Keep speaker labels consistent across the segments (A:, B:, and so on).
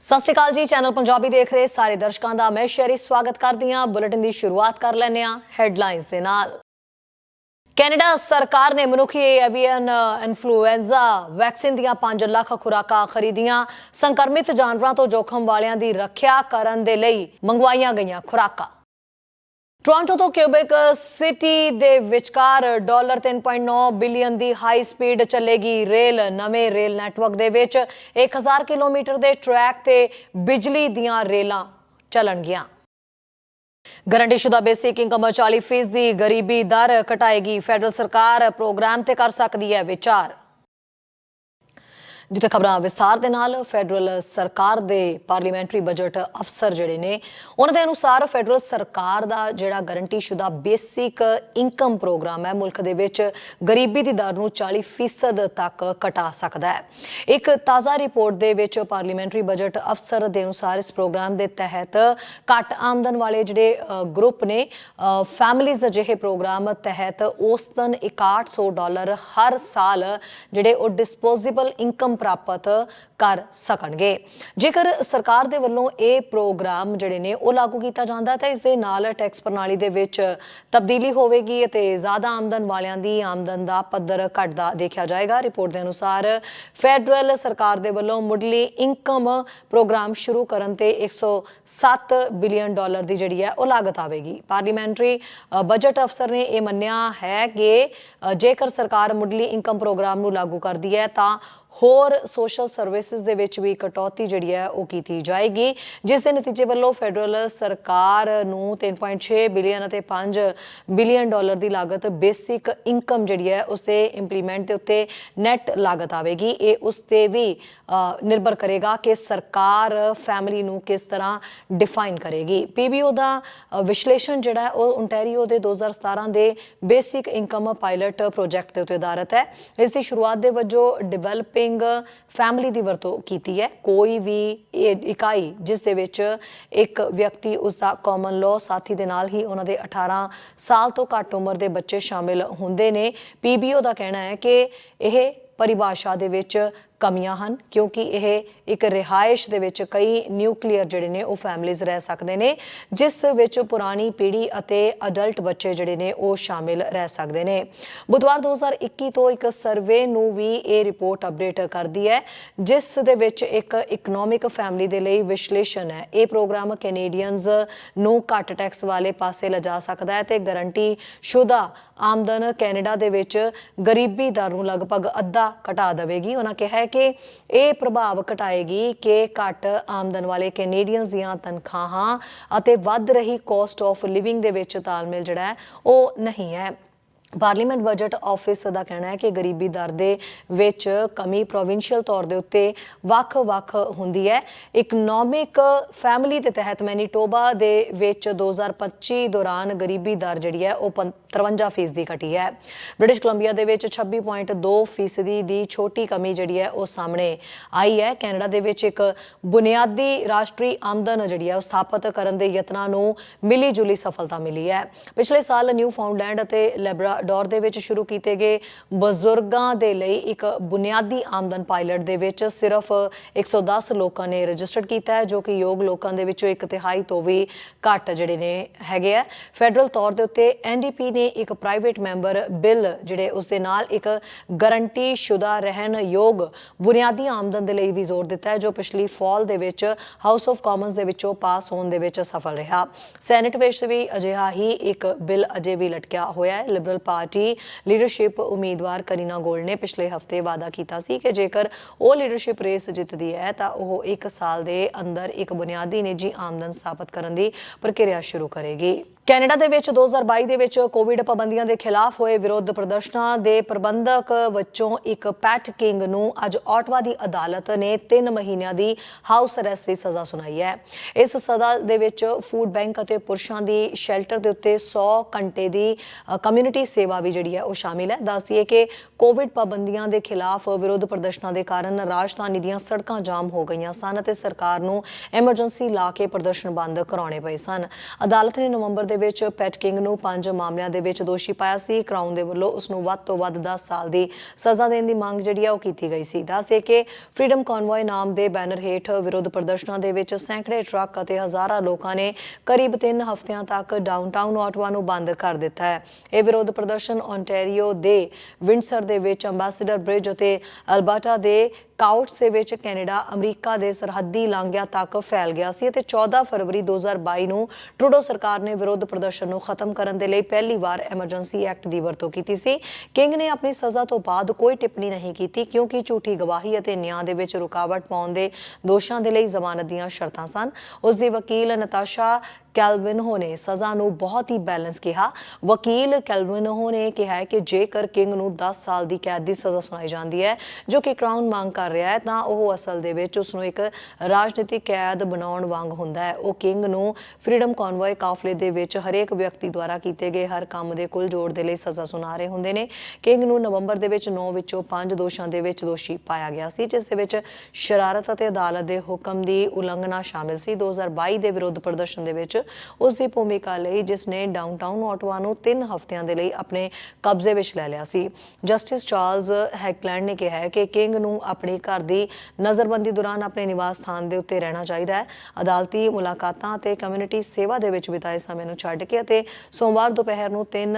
A: ਸਤਿ ਸ਼੍ਰੀ ਅਕਾਲ ਜੀ, ਚੈਨਲ ਪੰਜਾਬੀ ਦੇਖ ਰਹੇ ਸਾਰੇ ਦਰਸ਼ਕਾਂ ਦਾ। ਮੈਂ ਸ਼ੈਰੀ ਸਵਾਗਤ ਕਰਦੀ ਹਾਂ। ਬੁਲੇਟਿਨ ਦੀ ਸ਼ੁਰੂਆਤ ਕਰ ਲੈਂਦੇ ਹਾਂ ਹੈਡਲਾਈਨਸ ਦੇ ਨਾਲ। ਕੈਨੇਡਾ ਸਰਕਾਰ ਨੇ ਮਨੁੱਖੀ ਐਵੀਅਨ ਇਨਫਲੂਐਂਜ਼ਾ ਵੈਕਸੀਨ ਦੀਆਂ 5 ਲੱਖ ਖੁਰਾਕਾਂ ਖਰੀਦੀਆਂ। ਸੰਕਰਮਿਤ ਜਾਨਵਰਾਂ ਤੋਂ ਜੋਖਮ ਵਾਲਿਆਂ ਦੀ ਰੱਖਿਆ ਕਰਨ ਦੇ ਲਈ ਮੰਗਵਾਈਆਂ ਗਈਆਂ ਖੁਰਾਕਾਂ। ਟੋਰਾਂਟੋ ਤੋਂ ਕਿਊਬਿਕ ਸਿਟੀ ਦੇ ਵਿਚਕਾਰ ਡਾਲਰ 3.9 ਬਿਲੀਅਨ ਦੀ ਹਾਈ ਸਪੀਡ ਚੱਲੇਗੀ ਰੇਲ, ਨਵੇਂ ਰੇਲ ਨੈਟਵਰਕ ਦੇ ਵਿੱਚ 1000 ਕਿਲੋਮੀਟਰ ਦੇ ਟਰੈਕ ਤੇ ਬਿਜਲੀ ਦੀਆਂ ਰੇਲਾਂ ਚੱਲਣਗੀਆਂ। ਗਰੰਟੀਸ਼ੁਦਾ ਬੇਸਿਕ ਇਨਕਮ 40% ਦੀ ਗਰੀਬੀ ਦਰ ਘਟਾਏਗੀ। ਫੈਡਰਲ ਸਰਕਾਰ ਪ੍ਰੋਗਰਾਮ ਤੇ ਕਰ ਸਕਦੀ ਹੈ ਵਿਚਾਰ। ਜਿੱਥੇ ਖਬਰਾਂ ਵਿਸਥਾਰ ਦੇ ਨਾਲ ਫੈਡਰਲ ਸਰਕਾਰ ਦੇ ਪਾਰਲੀਮੈਂਟਰੀ ਬਜਟ ਅਫਸਰ ਜਿਹੜੇ ਨੇ, ਉਹਨਾਂ ਦੇ ਅਨੁਸਾਰ ਫੈਡਰਲ ਸਰਕਾਰ ਦਾ ਜਿਹੜਾ ਗਰੰਟੀਸ਼ੁਦਾ ਬੇਸਿਕ ਇਨਕਮ ਪ੍ਰੋਗਰਾਮ ਹੈ, ਮੁਲਕ ਦੇ ਵਿੱਚ ਗਰੀਬੀ ਦੀ ਦਰ ਨੂੰ 40% ਤੱਕ ਘਟਾ ਸਕਦਾ ਹੈ। ਇੱਕ ਤਾਜ਼ਾ ਰਿਪੋਰਟ ਦੇ ਵਿੱਚ ਪਾਰਲੀਮੈਂਟਰੀ ਬਜਟ ਅਫਸਰ ਦੇ ਅਨੁਸਾਰ ਇਸ ਪ੍ਰੋਗਰਾਮ ਦੇ ਤਹਿਤ ਘੱਟ ਆਮਦਨ ਵਾਲੇ ਜਿਹੜੇ ਗਰੁੱਪ ਨੇ ਫੈਮਿਲੀਜ਼ ਅਜਿਹੇ ਪ੍ਰੋਗਰਾਮ ਤਹਿਤ ਔਸਤਨ 6100 ਡਾਲਰ ਹਰ ਸਾਲ ਜਿਹੜੇ ਉਹ ਡਿਸਪੋਜ਼ੇਬਲ ਇਨਕਮ ਪ੍ਰਾਪਤ ਕਰ ਸਕਣਗੇ। ਜੇਕਰ ਸਰਕਾਰ ਦੇ ਵੱਲੋਂ ਇਹ ਪ੍ਰੋਗਰਾਮ ਜਿਹੜੇ ਨੇ ਉਹ ਲਾਗੂ ਕੀਤਾ ਜਾਂਦਾ ਤਾਂ ਇਸ ਦੇ ਨਾਲ ਟੈਕਸ ਪ੍ਰਣਾਲੀ ਦੇ ਵਿੱਚ ਤਬਦੀਲੀ ਹੋਵੇਗੀ ਅਤੇ ਜ਼ਿਆਦਾ ਆਮਦਨ ਵਾਲਿਆਂ ਦੀ ਆਮਦਨ ਦਾ ਪੱਧਰ ਘਟਦਾ ਦੇਖਿਆ ਜਾਏਗਾ। ਰਿਪੋਰਟ ਦੇ ਅਨੁਸਾਰ ਫੈਡਰਲ ਸਰਕਾਰ ਦੇ ਵੱਲੋਂ ਮੁੱਢਲੀ ਇਨਕਮ ਪ੍ਰੋਗਰਾਮ ਸ਼ੁਰੂ ਕਰਨ ਤੇ 107 ਬਿਲੀਅਨ ਡਾਲਰ ਦੀ ਜਿਹੜੀ ਹੈ ਉਹ ਲਾਗਤ ਆਵੇਗੀ। ਪਾਰਲੀਮੈਂਟਰੀ ਬਜਟ ਅਫਸਰ ਨੇ ਇਹ ਮੰਨਿਆ ਹੈ ਕਿ ਜੇਕਰ ਸਰਕਾਰ ਮੁੱਢਲੀ ਇਨਕਮ ਪ੍ਰੋਗਰਾਮ ਨੂੰ ਲਾਗੂ ਕਰਦੀ ਹੈ, ਤਾਂ ਹੋਰ ਸੋਸ਼ਲ ਸਰਵਿਸਿਜ਼ ਦੇ ਵਿੱਚ ਵੀ ਕਟੌਤੀ ਜਿਹੜੀ ਹੈ ਉਹ ਕੀਤੀ ਜਾਏਗੀ, ਜਿਸ ਦੇ ਨਤੀਜੇ ਵੱਲੋਂ ਫੈਡਰਲ ਸਰਕਾਰ ਨੂੰ 3.6 ਬਿਲੀਅਨ ਅਤੇ 5 ਬਿਲੀਅਨ ਡਾਲਰ ਦੀ ਲਾਗਤ ਬੇਸਿਕ ਇਨਕਮ ਜਿਹੜੀ ਹੈ ਉਸ ਦੇ ਇੰਪਲੀਮੈਂਟ ਦੇ ਉੱਤੇ ਨੈਟ ਲਾਗਤ ਆਵੇਗੀ। ਇਹ ਉਸ ਤੇ ਵੀ ਨਿਰਭਰ ਕਰੇਗਾ ਕਿ ਸਰਕਾਰ ਫੈਮਿਲੀ ਨੂੰ ਕਿਸ ਤਰ੍ਹਾਂ ਡਿਫਾਈਨ ਕਰੇਗੀ। ਪੀਬੀਓ ਦਾ ਵਿਸ਼ਲੇਸ਼ਣ ਜਿਹੜਾ ਹੈ ਉਹ ਓਨਟਾਰੀਓ ਦੇ 2017 ਦੇ ਬੇਸਿਕ ਇਨਕਮ ਪਾਇਲਟ ਪ੍ਰੋਜੈਕਟ ਦੇ ਉੱਤੇ ਆਧਾਰਿਤ ਹੈ। ਇਸ ਦੀ ਸ਼ੁਰੂਆਤ ਦੇ ਵਜੋਂ ਡਿਵੈਲਪ ਡਿਵੈਲਪਿੰਗ ਫੈਮਿਲੀ ਦੀ ਵਰਤੋਂ ਕੀਤੀ ਹੈ। ਕੋਈ ਵੀ ਇਕਾਈ, ਜਿਸ ਦੇ ਵਿੱਚ ਇੱਕ ਵਿਅਕਤੀ ਉਸ ਦਾ ਕਾਮਨ ਲਾਅ ਸਾਥੀ ਦੇ ਨਾਲ ਹੀ ਉਹਨਾਂ ਦੇ 18 ਸਾਲ ਤੋਂ ਘੱਟ ਉਮਰ ਦੇ ਬੱਚੇ ਸ਼ਾਮਿਲ ਹੁੰਦੇ ਨੇ। ਪੀਬੀਓ ਦਾ ਕਹਿਣਾ ਹੈ ਕਿ ਇਹ ਪਰਿਭਾਸ਼ਾ ਦੇ ਵਿੱਚ ਕਮੀਆਂ ਹਨ, ਕਿਉਂਕਿ ਇਹ ਇੱਕ ਰਿਹਾਇਸ਼ ਦੇ ਵਿੱਚ ਕਈ ਨਿਊਕਲੀਅਰ ਜਿਹੜੇ ਨੇ ਉਹ ਫੈਮਲੀਜ਼ ਰਹਿ ਸਕਦੇ ਨੇ, ਜਿਸ ਵਿੱਚ ਪੁਰਾਣੀ ਪੀੜ੍ਹੀ ਅਤੇ ਅਡਲਟ ਬੱਚੇ ਜਿਹੜੇ ਨੇ ਉਹ ਸ਼ਾਮਿਲ ਰਹਿ ਸਕਦੇ ਨੇ। ਬੁੱਧਵਾਰ 2021 ਤੋਂ ਇੱਕ ਸਰਵੇ ਨੂੰ ਵੀ ਇਹ ਰਿਪੋਰਟ ਅਪਡੇਟ ਕਰਦੀ ਹੈ, ਜਿਸ ਦੇ ਵਿੱਚ ਇੱਕ ਇਕਨੋਮਿਕ ਫੈਮਿਲੀ ਦੇ ਲਈ ਵਿਸ਼ਲੇਸ਼ਣ ਹੈ। ਇਹ ਪ੍ਰੋਗਰਾਮ ਕੈਨੇਡੀਅਨਸ ਨੂੰ ਘੱਟ ਟੈਕਸ ਵਾਲੇ ਪਾਸੇ ਲਿਜਾ ਸਕਦਾ ਹੈ ਤੇ ਗਾਰੰਟੀ ਸ਼ੁਦਾ ਆਮਦਨ ਕੈਨੇਡਾ ਦੇ ਵਿੱਚ ਗਰੀਬੀ ਦਰ ਨੂੰ ਲਗਭਗ ਅੱਧਾ ਘਟਾ ਦੇਵੇਗੀ। ਉਹਨਾਂ ਕਿਹਾ ਕਿ ਇਹ ਪ੍ਰਭਾਵ ਘਟਾਏਗੀ ਕਿ ਘੱਟ ਆਮਦਨ ਵਾਲੇ ਕੈਨੇਡੀਅਨਸ ਦੀਆਂ ਤਨਖਾਹਾਂ ਅਤੇ ਵੱਧ ਰਹੀ ਕੋਸਟ ਆਫ ਲਿਵਿੰਗ ਦੇ ਵਿੱਚ ਤਾਲਮੇਲ ਜਿਹੜਾ ਹੈ ਉਹ ਨਹੀਂ ਹੈ। ਪਾਰਲੀਮੈਂਟ ਬਜਟ ਆਫਿਸ ਦਾ ਕਹਿਣਾ ਹੈ ਕਿ ਗਰੀਬੀ ਦਰ ਦੇ ਵਿੱਚ ਕਮੀ ਪ੍ਰੋਵਿੰਸ਼ੀਅਲ ਤੌਰ ਦੇ ਉੱਤੇ ਵੱਖ-ਵੱਖ ਹੁੰਦੀ ਹੈ। ਇਕਨੋਮਿਕ ਫੈਮਿਲੀ ਦੇ ਤਹਿਤ ਮੈਨੀਟੋਬਾ ਦੇ ਵਿੱਚ 2025 ਦੌਰਾਨ ਗਰੀਬੀ ਦਰ ਜਿਹੜੀ ਹੈ ਉਹ 53% ਦੀ ਘਟੀ ਹੈ। ਬ੍ਰਿਟਿਸ਼ ਕੋਲੰਬੀਆ ਦੇ ਵਿੱਚ 26.2% ਫੀਸਦੀ ਦੀ ਛੋਟੀ ਕਮੀ ਜਿਹੜੀ ਹੈ ਉਹ ਸਾਹਮਣੇ ਆਈ ਹੈ। ਕੈਨੇਡਾ ਦੇ ਵਿੱਚ ਇੱਕ ਬੁਨਿਆਦੀ ਰਾਸ਼ਟਰੀ ਆਮਦਨ ਜਿਹੜੀ ਹੈ ਉਹ ਸਥਾਪਿਤ ਕਰਨ ਦੇ ਯਤਨਾਂ ਨੂੰ ਮਿਲੀ ਜੁਲੀ ਸਫਲਤਾ ਮਿਲੀ ਹੈ। ਪਿਛਲੇ ਸਾਲ ਨਿਊ ਫਾਊਂਡਲੈਂਡ ਅਤੇ ਲੈਬਰਾ ਲੈਬਰਾਡੋਰ ਦੇ ਵਿੱਚ ਸ਼ੁਰੂ ਕੀਤੇ ਗਏ ਬਜ਼ੁਰਗਾਂ ਦੇ ਲਈ ਇੱਕ ਬੁਨਿਆਦੀ ਆਮਦਨ ਪਾਇਲਟ ਦੇ ਵਿੱਚ ਸਿਰਫ 110 ਲੋਕਾਂ ਨੇ ਰਜਿਸਟਰਡ ਕੀਤਾ ਹੈ, ਜੋ ਕਿ ਯੋਗ ਲੋਕਾਂ ਦੇ ਵਿੱਚੋਂ ਇੱਕ ਤਿਹਾਈ ਤੋਂ ਵੀ ਘੱਟ ਜਿਹੜੇ ਨੇ ਹੈਗੇ ਆ। ਫੈਡਰਲ ਤੌਰ ਦੇ ਉੱਤੇ ਐਨਡੀਪੀ ਨੇ ਇੱਕ ਪ੍ਰਾਈਵੇਟ ਮੈਂਬਰ ਬਿੱਲ ਜਿਹੜੇ ਉਸ ਦੇ ਨਾਲ ਇੱਕ ਗਾਰੰਟੀ ਸ਼ੁਦਾ ਰਹਿਣ ਯੋਗ ਬੁਨਿਆਦੀ ਆਮਦਨ ਦੇ ਲਈ ਵੀ ਜ਼ੋਰ ਦਿੱਤਾ ਹੈ, ਜੋ ਪਿਛਲੀ ਫਾਲ ਦੇ ਵਿੱਚ ਹਾਊਸ ਆਫ ਕਾਮਨਸ ਦੇ ਵਿੱਚੋਂ ਪਾਸ ਹੋਣ ਦੇ ਵਿੱਚ ਸਫਲ ਰਿਹਾ। ਸੈਨੇਟ ਵਿੱਚ ਵੀ ਅਜਿਹਾ ਹੀ ਇੱਕ ਬਿੱਲ ਅਜੇ ਵੀ ਲਟਕਿਆ ਹੋਇਆ ਹੈ। ਲਿਬਰਲ ਪਾਰਟੀ ਲੀਡਰਸ਼ਿਪ ਉਮੀਦਵਾਰ ਕਰੀਨਾ ਗੋਲ ਨੇ ਪਿਛਲੇ ਹਫ਼ਤੇ ਵਾਅਦਾ ਕੀਤਾ ਸੀ ਕਿ ਜੇਕਰ ਉਹ ਲੀਡਰਸ਼ਿਪ ਰੇਸ ਜਿੱਤਦੀ ਹੈ ਤਾਂ ਉਹ 1 ਸਾਲ ਦੇ ਅੰਦਰ ਇੱਕ ਬੁਨਿਆਦੀ ਨਿੱਜੀ ਆਮਦਨ ਸਥਾਪਿਤ ਕਰਨ ਦੀ ਪ੍ਰਕਿਰਿਆ ਸ਼ੁਰੂ ਕਰੇਗੀ। ਕੈਨੇਡਾ ਦੇ ਵਿੱਚ 2022 ਦੇ ਵਿੱਚ ਕੋਵਿਡ ਪਾਬੰਦੀਆਂ ਦੇ ਖਿਲਾਫ ਹੋਏ ਵਿਰੋਧ ਪ੍ਰਦਰਸ਼ਨਾਂ ਦੇ ਪ੍ਰਬੰਧਕ ਵਿੱਚੋਂ ਇੱਕ ਪੈਟ ਕਿੰਗ ਨੂੰ ਅੱਜ ਆਟਵਾ ਦੀ ਅਦਾਲਤ ਨੇ 3 ਮਹੀਨਿਆਂ ਦੀ ਹਾਊਸ ਅਰੈਸਟ ਦੀ ਸਜ਼ਾ ਸੁਣਾਈ ਹੈ। ਇਸ ਸਜ਼ਾ ਦੇ ਵਿੱਚ ਫੂਡ ਬੈਂਕ ਅਤੇ ਪੁਰਸ਼ਾਂ ਦੀ ਸ਼ੈਲਟਰ ਦੇ ਉੱਤੇ 100 ਘੰਟੇ ਦੀ ਕਮਿਊਨਿਟੀ ਸੇਵਾ ਵੀ ਜਿਹੜੀ ਹੈ ਉਹ ਸ਼ਾਮਿਲ ਹੈ। ਦੱਸਦੀ ਹੈ ਕਿ ਕੋਵਿਡ ਪਾਬੰਦੀਆਂ ਦੇ ਖਿਲਾਫ ਵਿਰੋਧ ਪ੍ਰਦਰਸ਼ਨਾਂ ਦੇ ਕਾਰਨ ਰਾਜਧਾਨੀ ਦੀਆਂ ਸੜਕਾਂ ਜਾਮ ਹੋ ਗਈਆਂ ਸਨ ਅਤੇ ਸਰਕਾਰ ਨੂੰ ਐਮਰਜੈਂਸੀ ਲਾ ਕੇ ਪ੍ਰਦਰਸ਼ਨ ਬੰਦ ਕਰਾਉਣੇ ਪਏ ਸਨ। ਅਦਾਲਤ ਨੇ ਨਵੰਬਰ ਦੇ ਵਿੱਚ ਪੈਟ ਕਿੰਗ ਨੂੰ ਪੰਜ ਮਾਮਲਿਆਂ ਦੇ ਵਿੱਚ ਦੋਸ਼ੀ ਪਾਇਆ ਸੀ। ਕਰਾਊਨ ਦੇ ਵੱਲੋਂ ਉਸ ਨੂੰ ਵੱਧ ਤੋਂ ਵੱਧ 10 ਸਾਲ ਦੀ ਸਜ਼ਾ ਦੇਣ ਦੀ ਮੰਗ ਜਿਹੜੀ ਆ ਉਹ ਕੀਤੀ ਗਈ ਸੀ। ਦੱਸਦੇ ਕਿ ਫਰੀडम ਕਨਵੋਏ ਨਾਮ ਦੇ ਬੈਨਰ ਹੇਠ ਵਿਰੋਧ ਪ੍ਰਦਰਸ਼ਨਾਂ ਦੇ ਵਿੱਚ ਸੈਂਕੜੇ ਟਰੱਕ ਅਤੇ ਹਜ਼ਾਰਾਂ ਲੋਕਾਂ ਨੇ ਕਰੀਬ 3 ਹਫ਼ਤਿਆਂ ਤੱਕ ਡਾਊਨਟਾਊਨ ਆਟਵਾ ਨੂੰ ਬੰਦ ਕਰ ਦਿੱਤਾ ਹੈ। ਇਹ ਵਿਰੋਧ ਪ੍ਰਦਰਸ਼ਨ ਓਨਟਾਰੀਓ ਦੇ ਵਿੰਡਸਰ ਦੇ ਵਿੱਚ ਅੰਬੈਸਡਰ ਬ੍ਰਿਜ ਅਤੇ ਅਲਬਰਟਾ ਦੇ ਕਾਊਟਸ ਦੇ ਵਿੱਚ ਕੈਨੇਡਾ ਅਮਰੀਕਾ ਦੇ ਸਰਹੱਦੀ ਲਾਂਘਿਆਂ ਤੱਕ ਫੈਲ ਗਿਆ ਸੀ ਅਤੇ 14 ਫਰਵਰੀ 2022 ਨੂੰ ਟਰੂਡੋ ਸਰਕਾਰ ਨੇ ਵਿਰੋਧ ਪ੍ਰਦਰਸ਼ਨ ਨੂੰ ਖਤਮ ਕਰਨ ਦੇ ਲਈ ਪਹਿਲੀ ਵਾਰ ਐਮਰਜੈਂਸੀ ਐਕਟ ਦੀ ਵਰਤੋਂ ਕੀਤੀ ਸੀ। ਕਿੰਗ ਨੇ ਆਪਣੀ ਸਜ਼ਾ ਤੋਂ ਬਾਅਦ ਕੋਈ ਟਿੱਪਣੀ ਨਹੀਂ ਕੀਤੀ ਕਿਉਂਕਿ ਝੂਠੀ ਗਵਾਹੀ ਅਤੇ ਨਿਆਂ ਦੇ ਵਿੱਚ ਰੁਕਾਵਟ ਪਾਉਣ ਦੇ ਦੋਸ਼ਾਂ ਦੇ ਲਈ ਜ਼ਮਾਨਤ ਦੀਆਂ ਸ਼ਰਤਾਂ ਸਨ। ਉਸ ਦੀ ਵਕੀਲ ਨਤਾਸ਼ਾ ਕੈਲਵਿਨਹੋ ਨੇ ਸਜ਼ਾ ਨੂੰ ਬਹੁਤ ਹੀ ਬੈਲੈਂਸ ਕਿਹਾ। ਵਕੀਲ ਕੈਲਵਿਨਹੋ ਨੇ ਕਿਹਾ ਹੈ ਕਿ ਜੇਕਰ ਕਿੰਗ ਨੂੰ 10 ਸਾਲ ਦੀ ਕੈਦ ਦੀ ਸਜ਼ਾ ਸੁਣਾਈ ਜਾਂਦੀ ਹੈ, ਜੋ ਕਿ ਕਰਾਊਨ ਮੰਗ ਕਰ ਰਿਹਾ ਹੈ, ਤਾਂ ਉਹ ਅਸਲ ਦੇ ਵਿੱਚ ਉਸ ਨੂੰ ਇੱਕ ਰਾਜਨੀਤਿਕ ਕੈਦ ਬਣਾਉਣ ਵਾਂਗ ਹੁੰਦਾ ਹੈ। ਉਹ ਕਿੰਗ ਨੂੰ ਫਰੀडम ਕਨਵੋਏ ਕਾਫਲੇ ਦੇ ਵਿੱਚ ਹਰੇਕ ਵਿਅਕਤੀ ਦੁਆਰਾ ਕੀਤੇ ਗਏ ਹਰ ਕੰਮ ਦੇ ਕੁੱਲ ਜੋੜ ਦੇ ਲਈ ਸਜ਼ਾ ਸੁਣਾ ਰਹੇ ਹੁੰਦੇ ਨੇ। ਕਿੰਗ ਨੂੰ ਨਵੰਬਰ ਦੇ ਵਿੱਚ 9 ਵਿੱਚੋਂ 5 ਦੋਸ਼ਾਂ ਦੇ ਵਿੱਚ ਦੋਸ਼ੀ ਪਾਇਆ ਗਿਆ ਸੀ, ਜਿਸ ਦੇ ਵਿੱਚ ਸ਼ਰਾਰਤ ਅਤੇ ਅਦਾਲਤ ਦੇ ਹੁਕਮ ਦੀ ਉਲੰਘਣਾ ਸ਼ਾਮਿਲ ਸੀ। 2022 ਦੇ ਵਿਰੋਧ ਪ੍ਰਦਰਸ਼ਨ ਦੇ ਵਿੱਚ ਉਸ ਦੀ ਭੂਮਿਕਾ ਲਈ ਜਿਸ ਨੇ ਡਾਊਨਟਾਊਨ ਆਟਵਾ ਨੂੰ 3 ਹਫ਼ਤਿਆਂ ਦੇ ਲਈ ਆਪਣੇ ਕਬਜ਼ੇ ਵਿੱਚ ਲੈ ਲਿਆ ਸੀ। ਜਸਟਿਸ ਚਾਰਲਸ ਹੈਕਲੈਂਡ ਨੇ ਕਿਹਾ ਹੈ ਕਿ ਕਿੰਗ ਨੂੰ ਆਪਣੇ ਘਰ ਦੀ ਨਜ਼ਰਬੰਦੀ ਦੌਰਾਨ ਆਪਣੇ ਨਿਵਾਸ ਸਥਾਨ ਦੇ ਉੱਤੇ ਰਹਿਣਾ ਚਾਹੀਦਾ ਹੈ। ਅਦਾਲਤੀ ਮੁਲਾਕਾਤਾਂ ਅਤੇ ਕਮਿਊਨਿਟੀ ਸੇਵਾ ਦੇ ਵਿੱਚ ਬਿਤਾਏ ਸਮੇਂ ਨੂੰ ਛੱਡ ਕੇ ਅਤੇ ਸੋਮਵਾਰ ਦੁਪਹਿਰ ਨੂੰ 3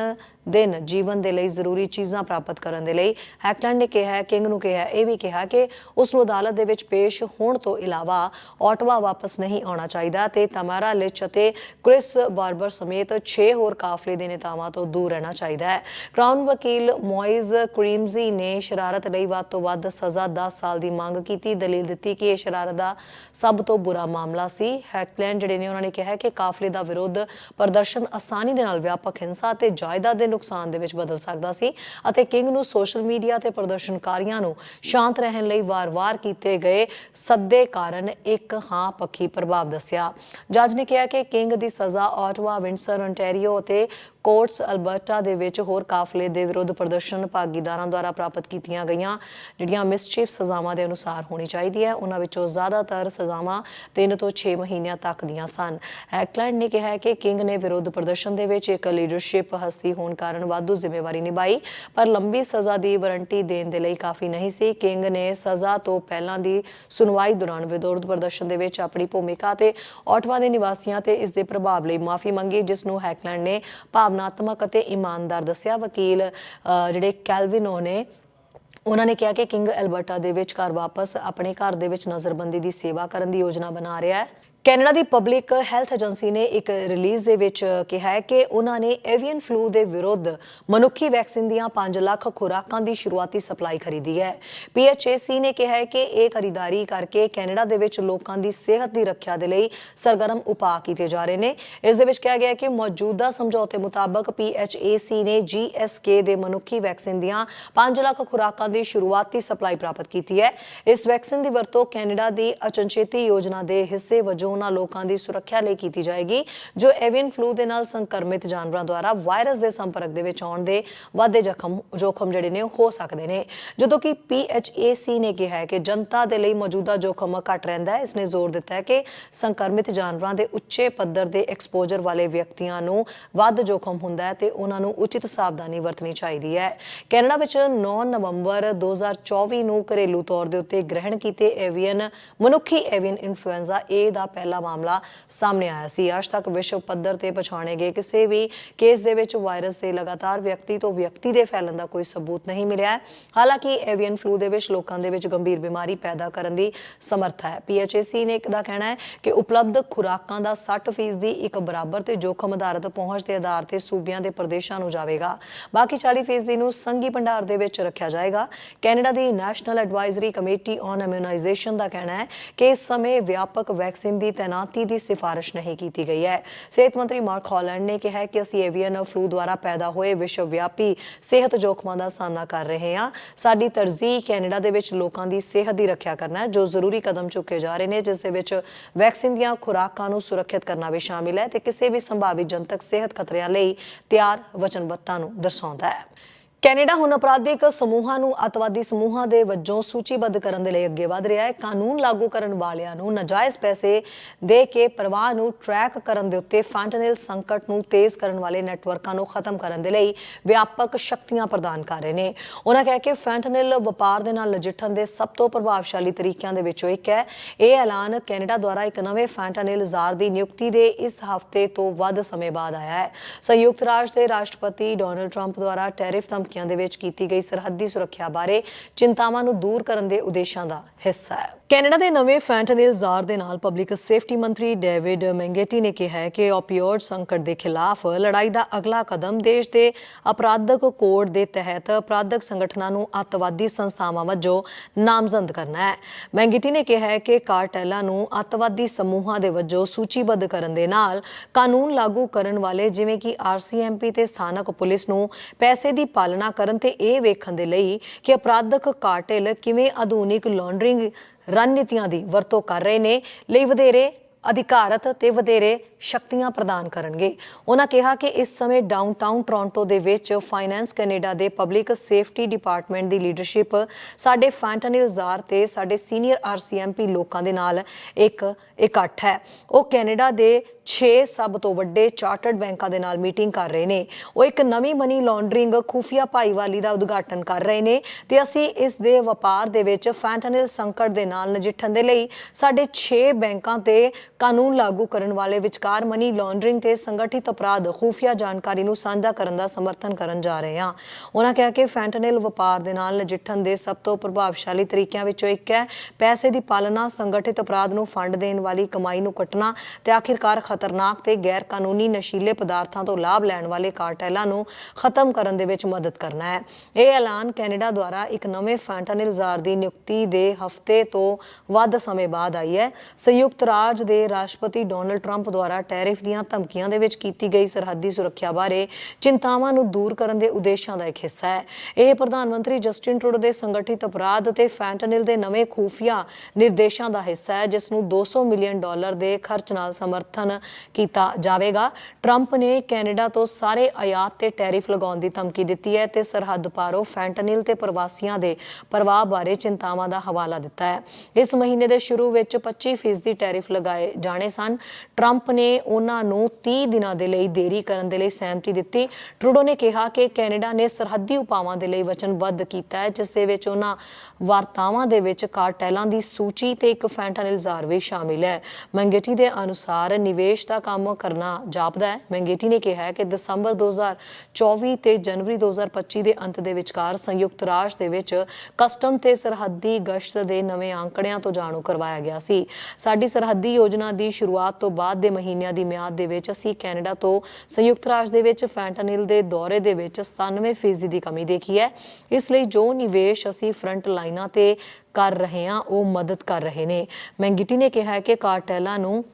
A: ਦਿਨ ਜੀਵਨ ਦੇ ਲਈ ਜ਼ਰੂਰੀ ਚੀਜ਼ਾਂ ਪ੍ਰਾਪਤ ਕਰਨ ਦੇ ਲਈ। ਹੈਕਲੈਂਡ ਨੇ ਕਿਹਾ ਹੈ ਕਿੰਗ ਨੂੰ ਕਿਹਾ, ਇਹ ਵੀ ਕਿਹਾ ਕਿ ਉਸ ਨੂੰ ਅਦਾਲਤ ਦੇ ਵਿੱਚ ਪੇਸ਼ ਹੋਣ ਤੋਂ ਇਲਾਵਾ ਆਟਵਾ ਵਾਪਸ ਨਹੀਂ ਆਉਣਾ ਚਾਹੀਦਾ ਤੇ ਤਮਾਰਾ, ਲਿਚ ਅਤੇ ਕ੍ਰਿਸ ਬਾਰਬਰ ਸਮੇਤ 6 ਹੋਰ ਕਾਫਲੇ ਦੇ ਨੇਤਾਵਾਂ ਤੋਂ ਦੂਰ ਰਹਿਣਾ ਚਾਹੀਦਾ ਹੈ। ਕ੍ਰਾਊਨ ਵਕੀਲ ਮੋਇਜ਼ ਕ੍ਰੀਮਜ਼ੀ ਨੇ ਸ਼ਰਾਰਤ ਲਈ ਵੱਧ ਤੋਂ ਵੱਧ ਸਜ਼ਾ 10 ਸਾਲ ਦੀ ਮੰਗ ਕੀਤੀ। ਦਲੀਲ ਦਿੱਤੀ ਕਿ ਇਹ ਸ਼ਰਾਰਤ ਦਾ ਸਭ ਤੋਂ ਬੁਰਾ ਮਾਮਲਾ ਸੀ। ਹੈਕਲੈਂਡ ਜਿਹੜੇ ਨੇ, ਉਹਨਾਂ ਨੇ ਕਿਹਾ ਕਿ ਕਾਫਲੇ ਦਾ ਵਿਰੋਧ ਪ੍ਰਦਰਸ਼ਨ ਆਸਾਨੀ ਦੇ ਨਾਲ ਵਿਆਪਕ ਹਿੰਸਾ ਤੇ ਜਾਇਦਾਦ ਦੇ ਨੁਕਸਾਨ ਦੇ ਵਿੱਚ ਬਦਲ ਸਕਦਾ ਸੀ ਅਤੇ ਕਿੰਗ ਨੂੰ ਸੋਸ਼ਲ ਮੀਡੀਆ ਤੇ ਪ੍ਰਦਰਸ਼ਨਕਾਰੀਆਂ ਨੂੰ ਸ਼ਾਂਤ ਰਹਿਣ ਲਈ ਵਾਰ-ਵਾਰ ਕੀਤੇ ਗਏ ਸੱਦੇ ਕਾਰਨ ਇੱਕ ਹਾਂ ਪੱਖੀ ਪ੍ਰਭਾਵ ਦੱਸਿਆ। ਜੱਜ ਨੇ ਕਿਹਾ ਕਿ ਕਿੰਗ ਦੀ ਸਜ਼ਾ ਆਟਵਾ ਵਿੰਡਸਰ ontario ਅਤੇ ਕੋਰਟਸ ਅਲਬਰਟਾ ਦੇ ਵਿੱਚ ਹੋਰ ਕਾਫਲੇ ਦੇ ਵਿਰੁੱਧ ਪ੍ਰਦਰਸ਼ਨ ਭਾਗੀਦਾਰਾਂ ਦੁਆਰਾ ਪ੍ਰਾਪਤ ਕੀਤੀਆਂ ਗਈਆਂ, ਜਿਹੜੀਆਂ ਮਿਸਚੀਫ ਸਜ਼ਾਵਾਂ ਦੇ ਅਨੁਸਾਰ ਹੋਣੀ ਚਾਹੀਦੀ ਹੈ। ਉਹਨਾਂ ਵਿੱਚੋਂ ਜ਼ਿਆਦਾਤਰ ਸਜ਼ਾਵਾਂ 3 ਤੋਂ 6 ਮਹੀਨਿਆਂ ਤੱਕ ਦੀਆਂ ਸਨ। ਹੈਕਲੈਂਡ ਨੇ ਕਿਹਾ ਕਿ ਕਿੰਗ ਨੇ ਵਿਰੋਧ ਪ੍ਰਦਰਸ਼ਨ ਦੇ ਵਿੱਚ ਇੱਕ ਲੀਡਰਸ਼ਿਪ ਹਸਤੀ ਹੋਣ ਕਾਰਨ ਵਾਧੂ ਜ਼ਿੰਮੇਵਾਰੀ ਨਿਭਾਈ, ਪਰ ਲੰਬੀ ਸਜ਼ਾ ਦੀ ਵਾਰੰਟੀ ਦੇਣ ਦੇ ਲਈ ਕਾਫੀ ਨਹੀਂ ਸੀ। ਕਿੰਗ ਨੇ ਸਜ਼ਾ ਤੋਂ ਪਹਿਲਾਂ ਦੀ ਸੁਣਵਾਈ ਦੌਰਾਨ ਵਿਰੋਧ ਪ੍ਰਦਰਸ਼ਨ ਦੇ ਵਿੱਚ ਆਪਣੀ ਭੂਮਿਕਾ ਤੇ ਆਟਵਾ ਦੇ ਨਿਵਾਸੀਆਂ ਤੇ ਇਸ ਦੇ ਪ੍ਰਭਾਵ ਲਈ ਮਾਫੀ ਮੰਗੀ, ਜਿਸ ਨੂੰ ਹੈਕਲੈਂਡ ਨੇ ਭਾਵਨਾਤਮਕ ਅਤੇ ਇਮਾਨਦਾਰ ਦੱਸਿਆ ਵਕੀਲ ਅਹ, ਜਿਹੜੇ ਕੈਲਵਿਨੋ ਨੇ ਉਹਨਾਂ ਨੇ ਕਿਹਾ ਕਿ ਕਿੰਗ ਐਲਬਰਟਾ ਦੇ ਵਿੱਚ ਘਰ ਵਾਪਸ ਆਪਣੇ ਘਰ ਦੇ ਵਿੱਚ ਨਜ਼ਰਬੰਦੀ ਦੀ ਸੇਵਾ ਕਰਨ ਦੀ ਯੋਜਨਾ ਬਣਾ ਰਿਹਾ ਹੈ। ਕੈਨੇਡਾ ਦੀ ਪਬਲਿਕ ਹੈਲਥ ਏਜੰਸੀ ਨੇ ਇੱਕ ਰਿਲੀਜ਼ ਦੇ ਵਿੱਚ ਕਿਹਾ ਹੈ ਕਿ ਉਹਨਾਂ ਨੇ ਐਵੀਅਨ ਫਲੂ ਦੇ ਵਿਰੁੱਧ ਮਨੁੱਖੀ ਵੈਕਸੀਨ ਦੀਆਂ 5 ਲੱਖ ਖੁਰਾਕਾਂ ਦੀ ਸ਼ੁਰੂਆਤੀ ਸਪਲਾਈ ਖਰੀਦੀ ਹੈ। ਪੀਐਚਏਸੀ ਨੇ ਕਿਹਾ ਹੈ ਕਿ ਇਹ ਖਰੀਦਾਰੀ ਕਰਕੇ ਕੈਨੇਡਾ ਦੇ ਵਿੱਚ ਲੋਕਾਂ ਦੀ ਸਿਹਤ ਦੀ ਰੱਖਿਆ ਦੇ ਲਈ ਸਰਗਰਮ ਉਪਾਅ ਕੀਤੇ ਜਾ ਰਹੇ ਨੇ। ਇਸ ਦੇ ਵਿੱਚ ਕਿਹਾ ਗਿਆ ਹੈ ਕਿ ਮੌਜੂਦਾ ਸਮਝੌਤੇ ਮੁਤਾਬਕ ਪੀਐਚਏਸੀ ਨੇ ਜੀਐਸਕੇ ਦੇ ਮਨੁੱਖੀ ਵੈਕਸੀਨ ਦੀਆਂ 5 ਲੱਖ ਖੁਰਾਕਾਂ ਦੀ ਸ਼ੁਰੂਆਤੀ ਸਪਲਾਈ ਪ੍ਰਾਪਤ ਕੀਤੀ ਹੈ। ਇਸ ਵੈਕਸੀਨ ਦੀ ਵਰਤੋਂ ਕੈਨੇਡਾ ਦੀ ਅਚਨਚੇਤੀ ਯੋਜਨਾ ਦੇ ਹਿੱਸੇ ਵਜੋਂ ਉਹਨਾਂ ਲੋਕਾਂ ਦੀ ਸੁਰੱਖਿਆ ਲਈ ਕੀਤੀ ਜਾਏਗੀ, ਜੋ ਐਵੀਅਨ ਫਲੂ ਦੇ ਨਾਲ ਸੰਕਰਮਿਤ ਜਾਨਵਰਾਂ ਦੁਆਰਾ ਵਾਇਰਸ ਦੇ ਸੰਪਰਕ ਦੇ ਵਿੱਚ ਆਉਣ ਦੇ ਵਾਧੇ ਜ਼ਖਮ, ਜੋਖਮ ਜਿਹੜੇ ਨੇ ਹੋ ਸਕਦੇ ਨੇ। ਜਦੋਂ ਕਿ ਪੀਐਚਏਸੀ ਨੇ ਕਿਹਾ ਹੈ ਕਿ ਜਨਤਾ ਦੇ ਲਈ ਮੌਜੂਦਾ ਜੋਖਮ ਘਟ ਰਹਿੰਦਾ ਹੈ, ਇਸ ਨੇ ਜ਼ੋਰ ਦਿੱਤਾ ਹੈ ਕਿ ਸੰਕਰਮਿਤ ਜਾਨਵਰਾਂ ਦੇ ਉੱਚੇ ਪੱਧਰ ਦੇ ਐਕਸਪੋਜ਼ਰ ਵਾਲੇ ਵਿਅਕਤੀਆਂ ਨੂੰ ਵੱਧ ਜੋਖਮ ਹੁੰਦਾ ਹੈ ਤੇ ਉਹਨਾਂ ਨੂੰ ਉਚਿਤ ਸਾਵਧਾਨੀ ਵਰਤਣੀ ਚਾਹੀਦੀ ਹੈ। ਕੈਨੇਡਾ ਵਿੱਚ 9 ਨਵੰਬਰ 2024 ਨੂੰ ਘਰੇਲੂ ਤੌਰ ਦੇ ਉੱਤੇ ਗ੍ਰਹਿਣ ਕੀਤੇ ਐਵੀਅਨ ਮਨੁੱਖੀ ਐਵੀਅਨ ਇਨਫਲੂਐਂਜ਼ਾ ਏ ਦਾ ਪਹਿਲਾ ਮਾਮਲਾ ਸਾਹਮਣੇ ਆਇਆ ਸੀ। ਅੱਜ ਤੱਕ ਵਿਸ਼ਵ ਪੱਧਰ ਤੇ ਪਛਾਣੇ ਗਏ ਕਿਸੇ ਵੀ ਕੇਸ ਦੇ ਵਿੱਚ ਵਾਇਰਸ ਦੇ ਲਗਾਤਾਰ ਵਿਅਕਤੀ ਤੋਂ ਵਿਅਕਤੀ ਦੇ ਫੈਲਣ ਦਾ ਕੋਈ ਸਬੂਤ ਨਹੀਂ ਮਿਲਿਆ ਹੈ। ਹਾਲਾਂਕਿ ਐਵੀਅਨ ਫਲੂ ਦੇ ਵਿੱਚ ਲੋਕਾਂ ਦੇ ਵਿੱਚ ਗੰਭੀਰ ਬਿਮਾਰੀ ਪੈਦਾ ਕਰਨ ਦੀ ਸਮਰੱਥਾ ਹੈ। ਪੀਐਚਏਸੀ ਨੇ ਇੱਕ ਦਾ ਕਹਿਣਾ ਹੈ ਕਿ ਉਪਲਬਧ ਖੁਰਾਕਾਂ ਦਾ 60% ਦੀ ਇੱਕ ਬਰਾਬਰ ਤੇ ਜੋਖਮ ਆਧਾਰਿਤ ਪਹੁੰਚ ਦੇ ਆਧਾਰ ਤੇ ਸੂਬਿਆਂ ਦੇ ਪ੍ਰਦੇਸ਼ਾਂ ਨੂੰ ਜਾਵੇਗਾ। ਬਾਕੀ 40% ਨੂੰ ਸੰਘੀ ਭੰਡਾਰ ਦੇ ਵਿੱਚ ਰੱਖਿਆ ਜਾਏਗਾ। Canada the national advisory committee on immunization ਦਾ ਕਹਿਣਾ ਹੈ ਕਿ ਇਸ ਸਮੇਂ ਵਿਆਪਕ ਵੈਕਸੀਨ ਦੀ ਤੈਨਾਤੀ ਦੀ ਸਿਫਾਰਿਸ਼ ਨਹੀਂ ਕੀਤੀ ਗਈ ਹੈ ਸਿਹਤ ਮੰਤਰੀ ਮਾਰਕ ਹਾਲੈਂਡ ਨੇ ਕਿਹਾ ਕਿ ਅਸੀਂ ਏਵੀਅਨ ਫਲੂ ਦੁਆਰਾ ਪੈਦਾ ਹੋਏ ਵਿਸ਼ਵ ਵਿਆਪੀ ਸਿਹਤ ਜੋਖਮਾਂ ਦਾ ਸਾਹਮਣਾ ਕਰ ਰਹੇ ਹਾਂ ਸਾਡੀ ਤਰਜੀਹ ਕੈਨੇਡਾ ਦੇ ਵਿੱਚ ਲੋਕਾਂ ਦੀ ਸਿਹਤ ਦੀ ਰੱਖਿਆ ਕਰਨਾ ਹੈ ਜੋ ਜ਼ਰੂਰੀ ਕਦਮ ਚੁੱਕੇ ਜਾ ਰਹੇ ਨੇ ਜਿਸ ਦੇ ਵਿੱਚ ਵੈਕਸੀਨ ਦੀਆਂ ਖੁਰਾਕਾਂ ਨੂੰ ਸੁਰੱਖਿਅਤ ਕਰਨਾ ਵੀ ਸ਼ਾਮਿਲ ਹੈ ਤੇ ਕਿਸੇ ਵੀ ਸੰਭਾਵੀ ਜਨਤਕ ਸਿਹਤ ਖਤਰਿਆਂ ਲਈ ਤਿਆਰ ਵਚਨਬੱਧਤਾ ਨੂੰ ਦਰਸਾਉਂਦਾ ਹੈ ਕੈਨੇਡਾ ਹੁਣ ਅਪਰਾਧਿਕ ਸਮੂਹਾਂ ਨੂੰ ਅਤਵਾਦੀ ਸਮੂਹਾਂ ਦੇ ਵਜੋਂ ਸੂਚੀਬੱਧ ਕਰਨ ਦੇ ਲਈ ਅੱਗੇ ਵਧ ਰਿਹਾ ਹੈ। ਕਾਨੂੰਨ ਲਾਗੂ ਕਰਨ ਵਾਲਿਆਂ ਨੂੰ ਨਾਜਾਇਜ਼ ਪੈਸੇ ਦੇ ਕੇ ਪ੍ਰਵਾਹ ਨੂੰ ਟਰੈਕ ਕਰਨ ਦੇ ਉੱਤੇ ਫੈਂਟਨਲ ਸੰਕਟ ਨੂੰ ਤੇਜ਼ ਕਰਨ ਵਾਲੇ ਨੈਟਵਰਕਾਂ ਨੂੰ ਖਤਮ ਕਰਨ ਦੇ ਲਈ ਵਿਆਪਕ ਸ਼ਕਤੀਆਂ ਪ੍ਰਦਾਨ ਕਰ ਰਹੇ ਨੇ। ਉਹਨਾਂ ਕਹਿ ਕੇ ਫੈਂਟਨਲ ਵਪਾਰ ਦੇ ਨਾਲ ਨਜਿੱਠਣ ਦੇ ਸਭ ਤੋਂ ਪ੍ਰਭਾਵਸ਼ਾਲੀ ਤਰੀਕਿਆਂ ਦੇ ਵਿੱਚੋਂ ਇੱਕ ਹੈ। ਇਹ ਐਲਾਨ ਕੈਨੇਡਾ ਦੁਆਰਾ ਇੱਕ ਨਵੇਂ ਫੈਂਟਨਲ ਜ਼ਾਰ ਦੀ ਨਿਯੁਕਤੀ ਦੇ ਇਸ ਹਫ਼ਤੇ ਤੋਂ ਵੱਧ ਸਮੇਂ ਬਾਅਦ ਆਇਆ ਹੈ। ਸੰਯੁਕਤ ਰਾਜ ਦੇ ਰਾਸ਼ਟਰਪਤੀ ਡੋਨਲਡ ਟਰੰਪ ਦੁਆਰਾ ਟੈਰਿਫ ਧਮਕੀਆਂ ਦੇ ਵਿੱਚ ਕੀਤੀ ਗਈ ਸਰਹੱਦੀ ਸੁਰੱਖਿਆ ਬਾਰੇ ਚਿੰਤਾਵਾਂ ਨੂੰ ਦੂਰ ਕਰਨ ਦੇ ਉਦੇਸ਼ਾਂ ਦਾ ਹਿੱਸਾ ਹੈ। ਕੈਨੇਡਾ ਦੇ ਨਵੇਂ ਫੈਂਟਨਲ ਜ਼ਾਰ ਦੇ ਨਾਲ ਪਬਲਿਕ ਸੇਫਟੀ ਮੰਤਰੀ ਡੇਵਿਡ ਮੈਂਗੇਟੀ ਨੇ ਕਿਹਾ ਹੈ ਕਿ ਓਪੀਓਇਡ ਸੰਕਟ ਦੇ ਖਿਲਾਫ ਲੜਾਈ ਦਾ ਅਗਲਾ ਕਦਮ ਦੇਸ਼ ਦੇ ਅਪਰਾਧਕ ਕੋਡ ਦੇ ਤਹਿਤ ਅਪਰਾਧਕ ਸੰਗਠਨਾਂ ਨੂੰ ਅੱਤਵਾਦੀ ਸੰਸਥਾਵਾਂ ਵਜੋਂ ਨਾਮਜ਼ਦ ਕਰਨਾ ਹੈ। ਮੈਂਗੇਟੀ ਨੇ ਕਿਹਾ ਹੈ ਕਿ ਕਾਰਟੈਲਾਂ ਨੂੰ ਅੱਤਵਾਦੀ ਸਮੂਹਾਂ ਦੇ ਵਜੋਂ ਸੂਚੀਬੱਧ ਕਰਨ ਦੇ ਨਾਲ ਕਾਨੂੰਨ ਲਾਗੂ ਕਰਨ ਵਾਲੇ ਜਿਵੇਂ ਕਿ ਆਰਸੀਐਮਪੀ ਤੇ ਸਥਾਨਕ ਪੁਲਿਸ ਨੂੰ ਪੈਸੇ ਦੀ ਪਾਲਣਾ ਕਰਨ ਤੇ ਇਹ ਵੇਖਣ ਦੇ ਲਈ ਕਿ ਅਪਰਾਧਕ ਕਾਰਟੇਲ ਕਿਵੇਂ ਆਧੁਨਿਕ ਲਾਂਡਰਿੰਗ ਰਣਨੀਤੀਆਂ ਦੀ ਵਰਤੋਂ ਕਰ ਰਹੇ ਨੇ। ਲਈ ਵਧੇਰੇ ਅਧਿਕਾਰਤ ਤੇ ਵਧੇਰੇ ਸ਼ਕਤੀਆਂ ਪ੍ਰਦਾਨ ਕਰਨਗੇ। ਉਹਨਾਂ ਕਿਹਾ ਕਿ ਇਸ ਸਮੇਂ ਡਾਊਨਟਾਊਨ ਟੋਰਾਂਟੋ ਦੇ ਵਿੱਚ ਫਾਈਨੈਂਸ ਕੈਨੇਡਾ ਦੇ ਪਬਲਿਕ ਸੇਫਟੀ ਡਿਪਾਰਟਮੈਂਟ ਦੀ ਲੀਡਰਸ਼ਿਪ ਸਾਡੇ ਫੈਂਟਨਲ ਜ਼ਾਰ ਤੇ ਸਾਡੇ ਸੀਨੀਅਰ ਆਰਸੀਐਮਪੀ ਲੋਕਾਂ ਦੇ ਨਾਲ ਇੱਕ ਇਕੱਠ ਹੈ। ਉਹ ਕੈਨੇਡਾ ਦੇ 6 ਸਭ ਤੋਂ ਵੱਡੇ ਚਾਰਟਰਡ ਬੈਂਕਾਂ ਦੇ ਨਾਲ ਮੀਟਿੰਗ ਕਰ ਰਹੇ ਨੇ। ਉਹ ਇੱਕ ਨਵੀਂ ਮਨੀ ਲਾਂਡਰਿੰਗ ਖੁਫੀਆ ਭਾਈਵਾਲੀ ਦਾ ਉਦਘਾਟਨ ਕਰ ਰਹੇ ਨੇ ਤੇ ਅਸੀਂ ਇਸ ਦੇ ਵਪਾਰ ਦੇ ਵਿੱਚ ਫੈਂਟਨਲ ਸੰਕਟ ਦੇ ਨਾਲ ਨਜਿੱਠਣ ਦੇ ਲਈ ਸਾਡੇ 6 ਬੈਂਕਾਂ ਤੇ ਕਾਨੂੰਨ ਲਾਗੂ ਕਰਨ ਵਾਲੇ ਵਿਚਕਾਰ ਮਨੀ ਲਾਂਡਰਿੰਗ ਤੇ ਸੰਗਠਿਤ ਅਪਰਾਧ ਖੁਫੀਆ ਜਾਣਕਾਰੀ ਨੂੰ ਸਾਂਝਾ ਕਰਨ ਦਾ ਸਮਰਥਨ ਕਰਨ ਜਾ ਰਹੇ ਹਾਂ। ਉਹਨਾਂ ਕਿਹਾ ਕਿ ਫੈਂਟਨਲ ਵਪਾਰ ਦੇ ਨਾਲ ਨਜਿੱਠਣ ਦੇ ਸਭ ਤੋਂ ਪ੍ਰਭਾਵਸ਼ਾਲੀ ਤਰੀਕਿਆਂ ਵਿੱਚੋਂ ਇੱਕ ਹੈ, ਪੈਸੇ ਦੀ ਪਾਲਣਾ, ਸੰਗਠਿਤ ਅਪਰਾਧ ਨੂੰ ਫੰਡ ਦੇਣ ਵਾਲੀ ਕਮਾਈ ਨੂੰ ਕੱਟਣਾ ਤੇ ਆਖਿਰਕਾਰ ਖਤਰਨਾਕ ਤੇ ਗੈਰ ਕਾਨੂੰਨੀ ਨਸ਼ੀਲੇ ਪਦਾਰਥਾਂ ਤੋਂ ਲਾਭ ਲੈਣ ਵਾਲੇ ਕਾਰਟੈਲਾਂ ਨੂੰ ਖਤਮ ਕਰਨ ਦੇ ਵਿੱਚ ਮਦਦ ਕਰਨਾ ਹੈ। ਇਹ ਐਲਾਨ ਕੈਨੇਡਾ ਦੁਆਰਾ ਇੱਕ ਨਵੇਂ ਫੈਂਟਨਲ ਜ਼ਾਰ ਦੀ ਨਿਯੁਕਤੀ ਦੇ ਹਫ਼ਤੇ ਤੋਂ ਵੱਧ ਸਮੇਂ ਬਾਅਦ ਆਈ ਹੈ। ਸੰਯੁਕਤ ਰਾਜ ਦੇ ਰਾਸ਼ਟਰਪਤੀ ਡੋਨਲਡ ਟਰੰਪ ਦੁਆਰਾ ਟੈਰਿਫ ਦੀਆਂ ਧਮਕੀਆਂ ਦੇ ਵਿੱਚ ਕੀਤੀ ਗਈ ਸਰਹੱਦੀ ਸੁਰੱਖਿਆ ਬਾਰੇ ਚਿੰਤਾਵਾਂ ਨੂੰ ਦੂਰ ਕਰਨ ਦੇ ਉਦੇਸ਼ਾਂ ਦਾ ਇੱਕ ਹਿੱਸਾ ਹੈ। ਇਹ ਪ੍ਰਧਾਨ ਮੰਤਰੀ ਜਸਟਿਨ ਟਰੂਡੋ ਦੇ ਸੰਗਠਿਤ ਅਪਰਾਧ ਅਤੇ ਫੈਂਟਨਲ ਦੇ ਨਵੇਂ ਖੂਫੀਆ ਨਿਰਦੇਸ਼ਾਂ ਦਾ ਹਿੱਸਾ ਹੈ, ਜਿਸ ਨੂੰ 200 ਮਿਲੀਅਨ ਡਾਲਰ ਦੇ ਖਰਚ ਨਾਲ ਸਮਰਥਨ ਕੀਤਾ ਜਾਵੇਗਾ। ਟਰੰਪ ਨੇ ਕੈਨੇਡਾ ਤੋਂ ਸਾਰੇ ਆਯਾਤ ਤੇ ਟੈਰਿਫ ਲਗਾਉਣ ਦੀ ਧਮਕੀ ਦਿੱਤੀ ਹੈ ਤੇ ਸਰਹੱਦ ਪਾਰੋਂ ਫੈਂਟਨਲ ਤੇ ਪ੍ਰਵਾਸੀਆਂ ਦੇ ਪ੍ਰਵਾਹ ਬਾਰੇ ਚਿੰਤਾਵਾਂ ਦਾ ਹਵਾਲਾ ਦਿੱਤਾ ਹੈ। ਇਸ ਮਹੀਨੇ ਦੇ ਸ਼ੁਰੂ ਵਿੱਚ 25% ਦੀ ਟੈਰਿਫ ਲਗਾਏ ਜਾਣੇ ਸਨ। ਟਰੰਪ ਨੇ ਉਹਨਾਂ ਨੂੰ 30 ਦਿਨਾਂ ਦੇ ਲਈ ਦੇਰੀ ਕਰਨ ਦੇ ਲਈ ਸਹਿਮਤੀ ਦਿੱਤੀ। ਟਰੂਡੋ ਨੇ ਕਿਹਾ ਕਿ ਕੈਨੇਡਾ ਨੇ ਸਰਹੱਦੀ ਉਪਾਵਾਂ ਦੇ ਲਈ ਵਚਨਬੱਧ ਕੀਤਾ ਹੈ, ਜਿਸ ਦੇ ਵਿੱਚ ਉਹਨਾਂ ਵਾਰਤਾਵਾਂ ਦੇ ਵਿੱਚ ਕਾਰਟੈਲਾਂ ਦੀ ਸੂਚੀ ਤੇ ਇੱਕ ਫੈਂਟਨਲ ਜ਼ਾਰ ਵੀ ਸ਼ਾਮਿਲ ਹੈ। ਮੰਗੇਟੀ ਦੇ ਅਨੁਸਾਰ ਨਿਵੇਸ਼ ਦਾ ਕੰਮ ਕਰਨਾ ਜਾਪਦਾ ਹੈ। ਮੰਗੇਟੀ ਨੇ ਕਿਹਾ ਹੈ ਕਿ ਦਸੰਬਰ 2024 ਤੇ ਜਨਵਰੀ 2025 ਦੇ ਅੰਤ ਦੇ ਵਿਚਕਾਰ ਸੰਯੁਕਤ ਰਾਜ ਦੇ ਵਿੱਚ ਕਸਟਮ ਤੇ ਸਰਹੱਦੀ ਗਸ਼ਤ ਦੇ ਨਵੇਂ ਅੰਕੜਿਆਂ ਤੋਂ ਜਾਣੂ ਕਰਵਾਇਆ ਗਿਆ ਸੀ। ਸਾਡੀ ਸਰਹੱਦੀ ਯੋਜਨਾ ਦੀ ਸ਼ੁਰੂਆਤ ਤੋਂ ਬਾਅਦ ਦੇ ਮਹੀਨਿਆਂ ਦੀ ਮਿਆਦ ਦੇ ਵਿੱਚ ਅਸੀਂ ਕੈਨੇਡਾ ਤੋਂ ਸੰਯੁਕਤ ਰਾਜ ਦੇ ਵਿੱਚ ਫੈਂਟਨਲ ਦੇ ਦੌਰੇ ਦੇ ਵਿੱਚ 97% ਦੀ ਕਮੀ ਦੇਖੀ ਹੈ। ਇਸ ਲਈ ਜੋ ਨਿਵੇਸ਼ ਅਸੀਂ ਫਰੰਟ ਲਾਈਨਾਂ ਤੇ ਕਰ ਰਹੇ ਹਾਂ, ਉਹ ਮਦਦ ਕਰ ਰਹੇ ਨੇ। ਮੈਂਗਿਟੀ ਨੇ ਕਿਹਾ ਹੈ ਕਿ ਕਾਰਟੈਲਾਂ ਨੂੰ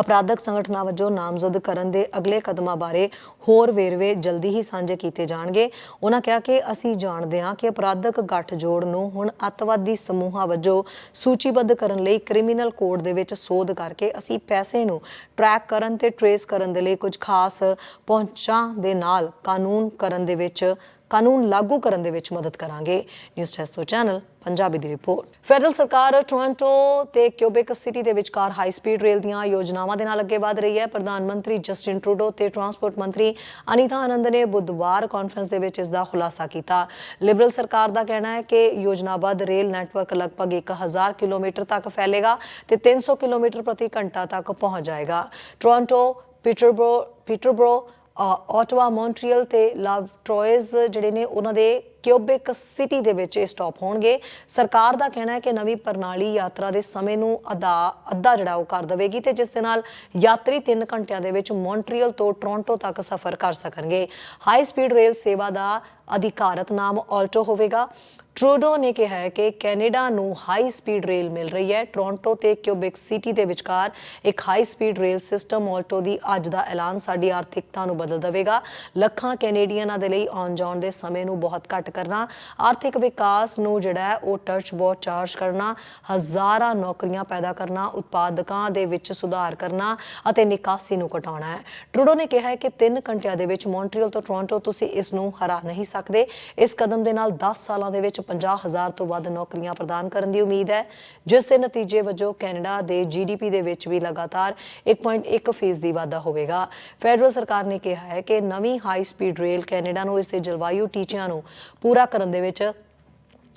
A: ਅਪਰਾਧਕ ਸੰਗਠਨਾਂ ਵਜੋਂ ਨਾਮਜ਼ਦ ਕਰਨ ਦੇ ਅਗਲੇ ਕਦਮਾਂ ਬਾਰੇ ਹੋਰ ਵੇਰਵੇ ਜਲਦੀ ਹੀ ਸਾਂਝੇ ਕੀਤੇ ਜਾਣਗੇ। ਉਹਨਾਂ ਕਿਹਾ ਕਿ ਅਸੀਂ ਜਾਣਦੇ ਹਾਂ ਕਿ ਅਪਰਾਧਕ ਗੱਠਜੋੜ ਨੂੰ ਹੁਣ ਅੱਤਵਾਦੀ ਸਮੂਹਾਂ ਵਜੋਂ ਸੂਚੀਬੱਧ ਕਰਨ ਲਈ ਕ੍ਰਿਮੀਨਲ ਕੋਡ ਦੇ ਵਿੱਚ ਸੋਧ ਕਰਕੇ ਅਸੀਂ ਪੈਸੇ ਨੂੰ ਟਰੈਕ ਕਰਨ ਤੇ ਟਰੇਸ ਕਰਨ ਦੇ ਲਈ ਕੁਝ ਖਾਸ ਪਹੁੰਚਾਂ ਦੇ ਨਾਲ ਕਾਨੂੰਨ ਕਰਨ ਦੇ ਵਿੱਚ ਕਾਨੂੰਨ ਲਾਗੂ ਕਰਨ ਦੇ ਵਿੱਚ ਮਦਦ ਕਰਾਂਗੇ। ਨਿਊਜ਼ ਟੈਸਟੋ ਚੈਨਲ ਪੰਜਾਬੀ ਦੀ ਰਿਪੋਰਟ। ਫੈਡਰਲ ਸਰਕਾਰ ਟੋਰਾਂਟੋ ਤੇ ਕਿਊਬਿਕ ਸਿਟੀ ਦੇ ਵਿਚਕਾਰ ਹਾਈ ਸਪੀਡ ਰੇਲ ਦੀਆਂ ਯੋਜਨਾਵਾਂ ਦੇ ਨਾਲ ਅੱਗੇ ਵਧ ਰਹੀ ਹੈ। ਪ੍ਰਧਾਨ ਮੰਤਰੀ ਜਸਟਿਨ ਟਰੂਡੋ ਤੇ ਟਰਾਂਸਪੋਰਟ ਮੰਤਰੀ ਅਨੀਤਾ ਆਨੰਦ ਨੇ ਬੁੱਧਵਾਰ ਕਾਨਫਰੰਸ ਦੇ ਵਿੱਚ ਇਸ ਦਾ ਖੁਲਾਸਾ ਕੀਤਾ। ਲਿਬਰਲ ਸਰਕਾਰ ਦਾ ਕਹਿਣਾ ਹੈ ਕਿ ਯੋਜਨਾਬੱਧ ਰੇਲ ਨੈਟਵਰਕ ਲਗਭਗ 1000 ਕਿਲੋਮੀਟਰ ਤੱਕ ਫੈਲੇਗਾ ਤੇ 300 ਕਿਲੋਮੀਟਰ ਪ੍ਰਤੀ ਘੰਟਾ ਤੱਕ ਪਹੁੰਚ ਜਾਏਗਾ। Toronto Peterborough Peterborough Ottawa Montreal ਤੇ ਲਵ ਟਰੋਇਜ਼ ਜਿਹੜੇ ਨੇ ਉਹਨਾਂ ਦੇ ਕਿਊਬਿਕ ਸਿਟੀ ਦੇ ਵਿੱਚ ਇਹ ਸਟਾਪ ਹੋਣਗੇ। ਸਰਕਾਰ ਦਾ ਕਹਿਣਾ ਹੈ ਕਿ ਨਵੀਂ ਪ੍ਰਣਾਲੀ ਯਾਤਰਾ ਦੇ ਸਮੇਂ ਨੂੰ ਅਦਾ ਅੱਧਾ ਜਿਹੜਾ ਉਹ ਕਰ ਦੇਵੇਗੀ ਤੇ ਜਿਸ ਦੇ ਨਾਲ ਯਾਤਰੀ 3 ਘੰਟਿਆਂ ਦੇ ਵਿੱਚ ਮੌਂਟਰੀਅਲ ਤੋਂ ਟੋਰਾਂਟੋ ਤੱਕ ਸਫ਼ਰ ਕਰ ਸਕਣਗੇ। ਹਾਈ ਸਪੀਡ ਰੇਲ ਸੇਵਾ ਦਾ ਅਧਿਕਾਰਤ ਨਾਮ ਆਲਟੋ ਹੋਵੇਗਾ। ਟਰੂਡੋ ਨੇ ਕਿਹਾ ਹੈ ਕਿ ਕੈਨੇਡਾ ਨੂੰ ਹਾਈ ਸਪੀਡ ਰੇਲ ਮਿਲ ਰਹੀ ਹੈ। ਟੋਰਾਂਟੋ ਤੇ ਕਿਊਬਿਕ ਸਿਟੀ ਦੇ ਵਿਚਕਾਰ ਇੱਕ high speed rail system Alto ਦੀ ਅੱਜ ਦਾ ਐਲਾਨ ਸਾਡੀ ਆਰਥਿਕਤਾ ਨੂੰ ਬਦਲ ਦੇਵੇਗਾ। ਲੱਖਾਂ ਕੈਨੇਡੀਅਨਾਂ ਦੇ ਲਈ ਆਉਣ ਜਾਣ ਦੇ ਸਮੇਂ ਨੂੰ ਬਹੁਤ ਘੱਟ ਘੱਟ ਕਰਨਾ। ਆਰਥਿਕ ਵਿਕਾਸ ਨੂੰ ਜਿਹੜਾ ਹੈ, ਉਹ ਟਰਚ ਬਹੁਤ ਚਾਰਜ ਕਰਨਾ। ਹਜ਼ਾਰਾਂ ਨੌਕਰੀਆਂ ਪੈਦਾ ਕਰਨਾ, ਉਤਪਾਦਕਾਂ ਦੇ ਵਿੱਚ ਸੁਧਾਰ ਕਰਨਾ ਅਤੇ ਨਿਕਾਸੀ ਨੂੰ ਘਟਾਉਣਾ ਹੈ। ਟਰੂਡੋ ਨੇ ਕਿਹਾ ਹੈ ਕਿ 3 ਘੰਟਿਆਂ ਦੇ ਵਿੱਚ ਮੌਂਟਰੀਅਲ ਤੋਂ ਟੋਰਾਂਟੋ ਤੁਸੀਂ ਇਸ ਨੂੰ ਹਰਾ ਨਹੀਂ ਸਕਦੇ। ਇਸ ਕਦਮ ਦੇ ਨਾਲ 10 ਸਾਲਾਂ ਦੇ ਵਿੱਚ 50000 ਤੋਂ ਵੱਧ ਨੌਕਰੀਆਂ ਪ੍ਰਦਾਨ ਕਰਨ ਦੀ ਉਮੀਦ ਹੈ। ਜਿਸ ਦੇ ਨਤੀਜੇ ਵਜੋਂ ਕੈਨੇਡਾ ਦੇ ਜੀਡੀਪੀ ਦੇ ਵਿੱਚ ਵੀ ਲਗਾਤਾਰ 1.1 ਫੀਸਦੀ ਵਾਧਾ ਹੋਵੇਗਾ। ਫੈਡਰਲ ਸਰਕਾਰ ਨੇ ਕਿਹਾ ਹੈ ਕਿ ਨਵੀਂ ਹਾਈ ਸਪੀਡ ਰੇਲ ਕੈਨੇਡਾ ਨੂੰ, ਇਸ ਦੇ ਜਲਵਾਯੂ ਟੀਚਿਆਂ ਨੂੰ ਪੂਰਾ ਕਰਨ ਦੇ ਵਿੱਚ